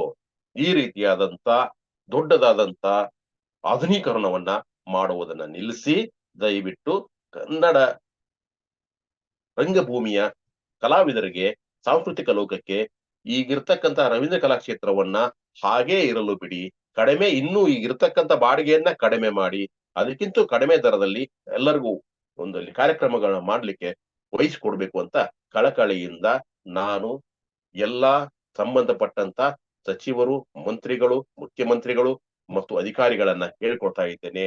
ಈ ರೀತಿಯಾದಂತ ದೊಡ್ಡದಾದಂತ ಆಧುನೀಕರಣವನ್ನ ಮಾಡುವುದನ್ನ ನಿಲ್ಲಿಸಿ, ದಯವಿಟ್ಟು ಕನ್ನಡ ರಂಗಭೂಮಿಯ ಕಲಾವಿದರಿಗೆ, ಸಾಂಸ್ಕೃತಿಕ ಲೋಕಕ್ಕೆ ಈಗಿರ್ತಕ್ಕಂಥ ರವೀಂದ್ರ ಕಲಾಕ್ಷೇತ್ರವನ್ನ ಹಾಗೇ ಇರಲು ಬಿಡಿ. ಕಡಿಮೆ, ಇನ್ನೂ ಈಗಿರ್ತಕ್ಕಂಥ ಬಾಡಿಗೆಯನ್ನ ಕಡಿಮೆ ಮಾಡಿ. ಅದಕ್ಕಿಂತ ಕಡಿಮೆ ದರದಲ್ಲಿ ಎಲ್ಲರಿಗೂ ಒಂದು ಕಾರ್ಯಕ್ರಮಗಳನ್ನ ಮಾಡಲಿಕ್ಕೆ ವಹಿಸಿಕೊಡ್ಬೇಕು ಅಂತ ಕಳಕಳಿಯಿಂದ ನಾನು ಎಲ್ಲಾ ಸಂಬಂಧಪಟ್ಟಂತ ಸಚಿವರು ಮಂತ್ರಿಗಳು ಮುಖ್ಯಮಂತ್ರಿಗಳು ಮತ್ತು ಅಧಿಕಾರಿಗಳನ್ನ ಹೇಳ್ಕೊಳ್ತಾ ಇದ್ದೇನೆ.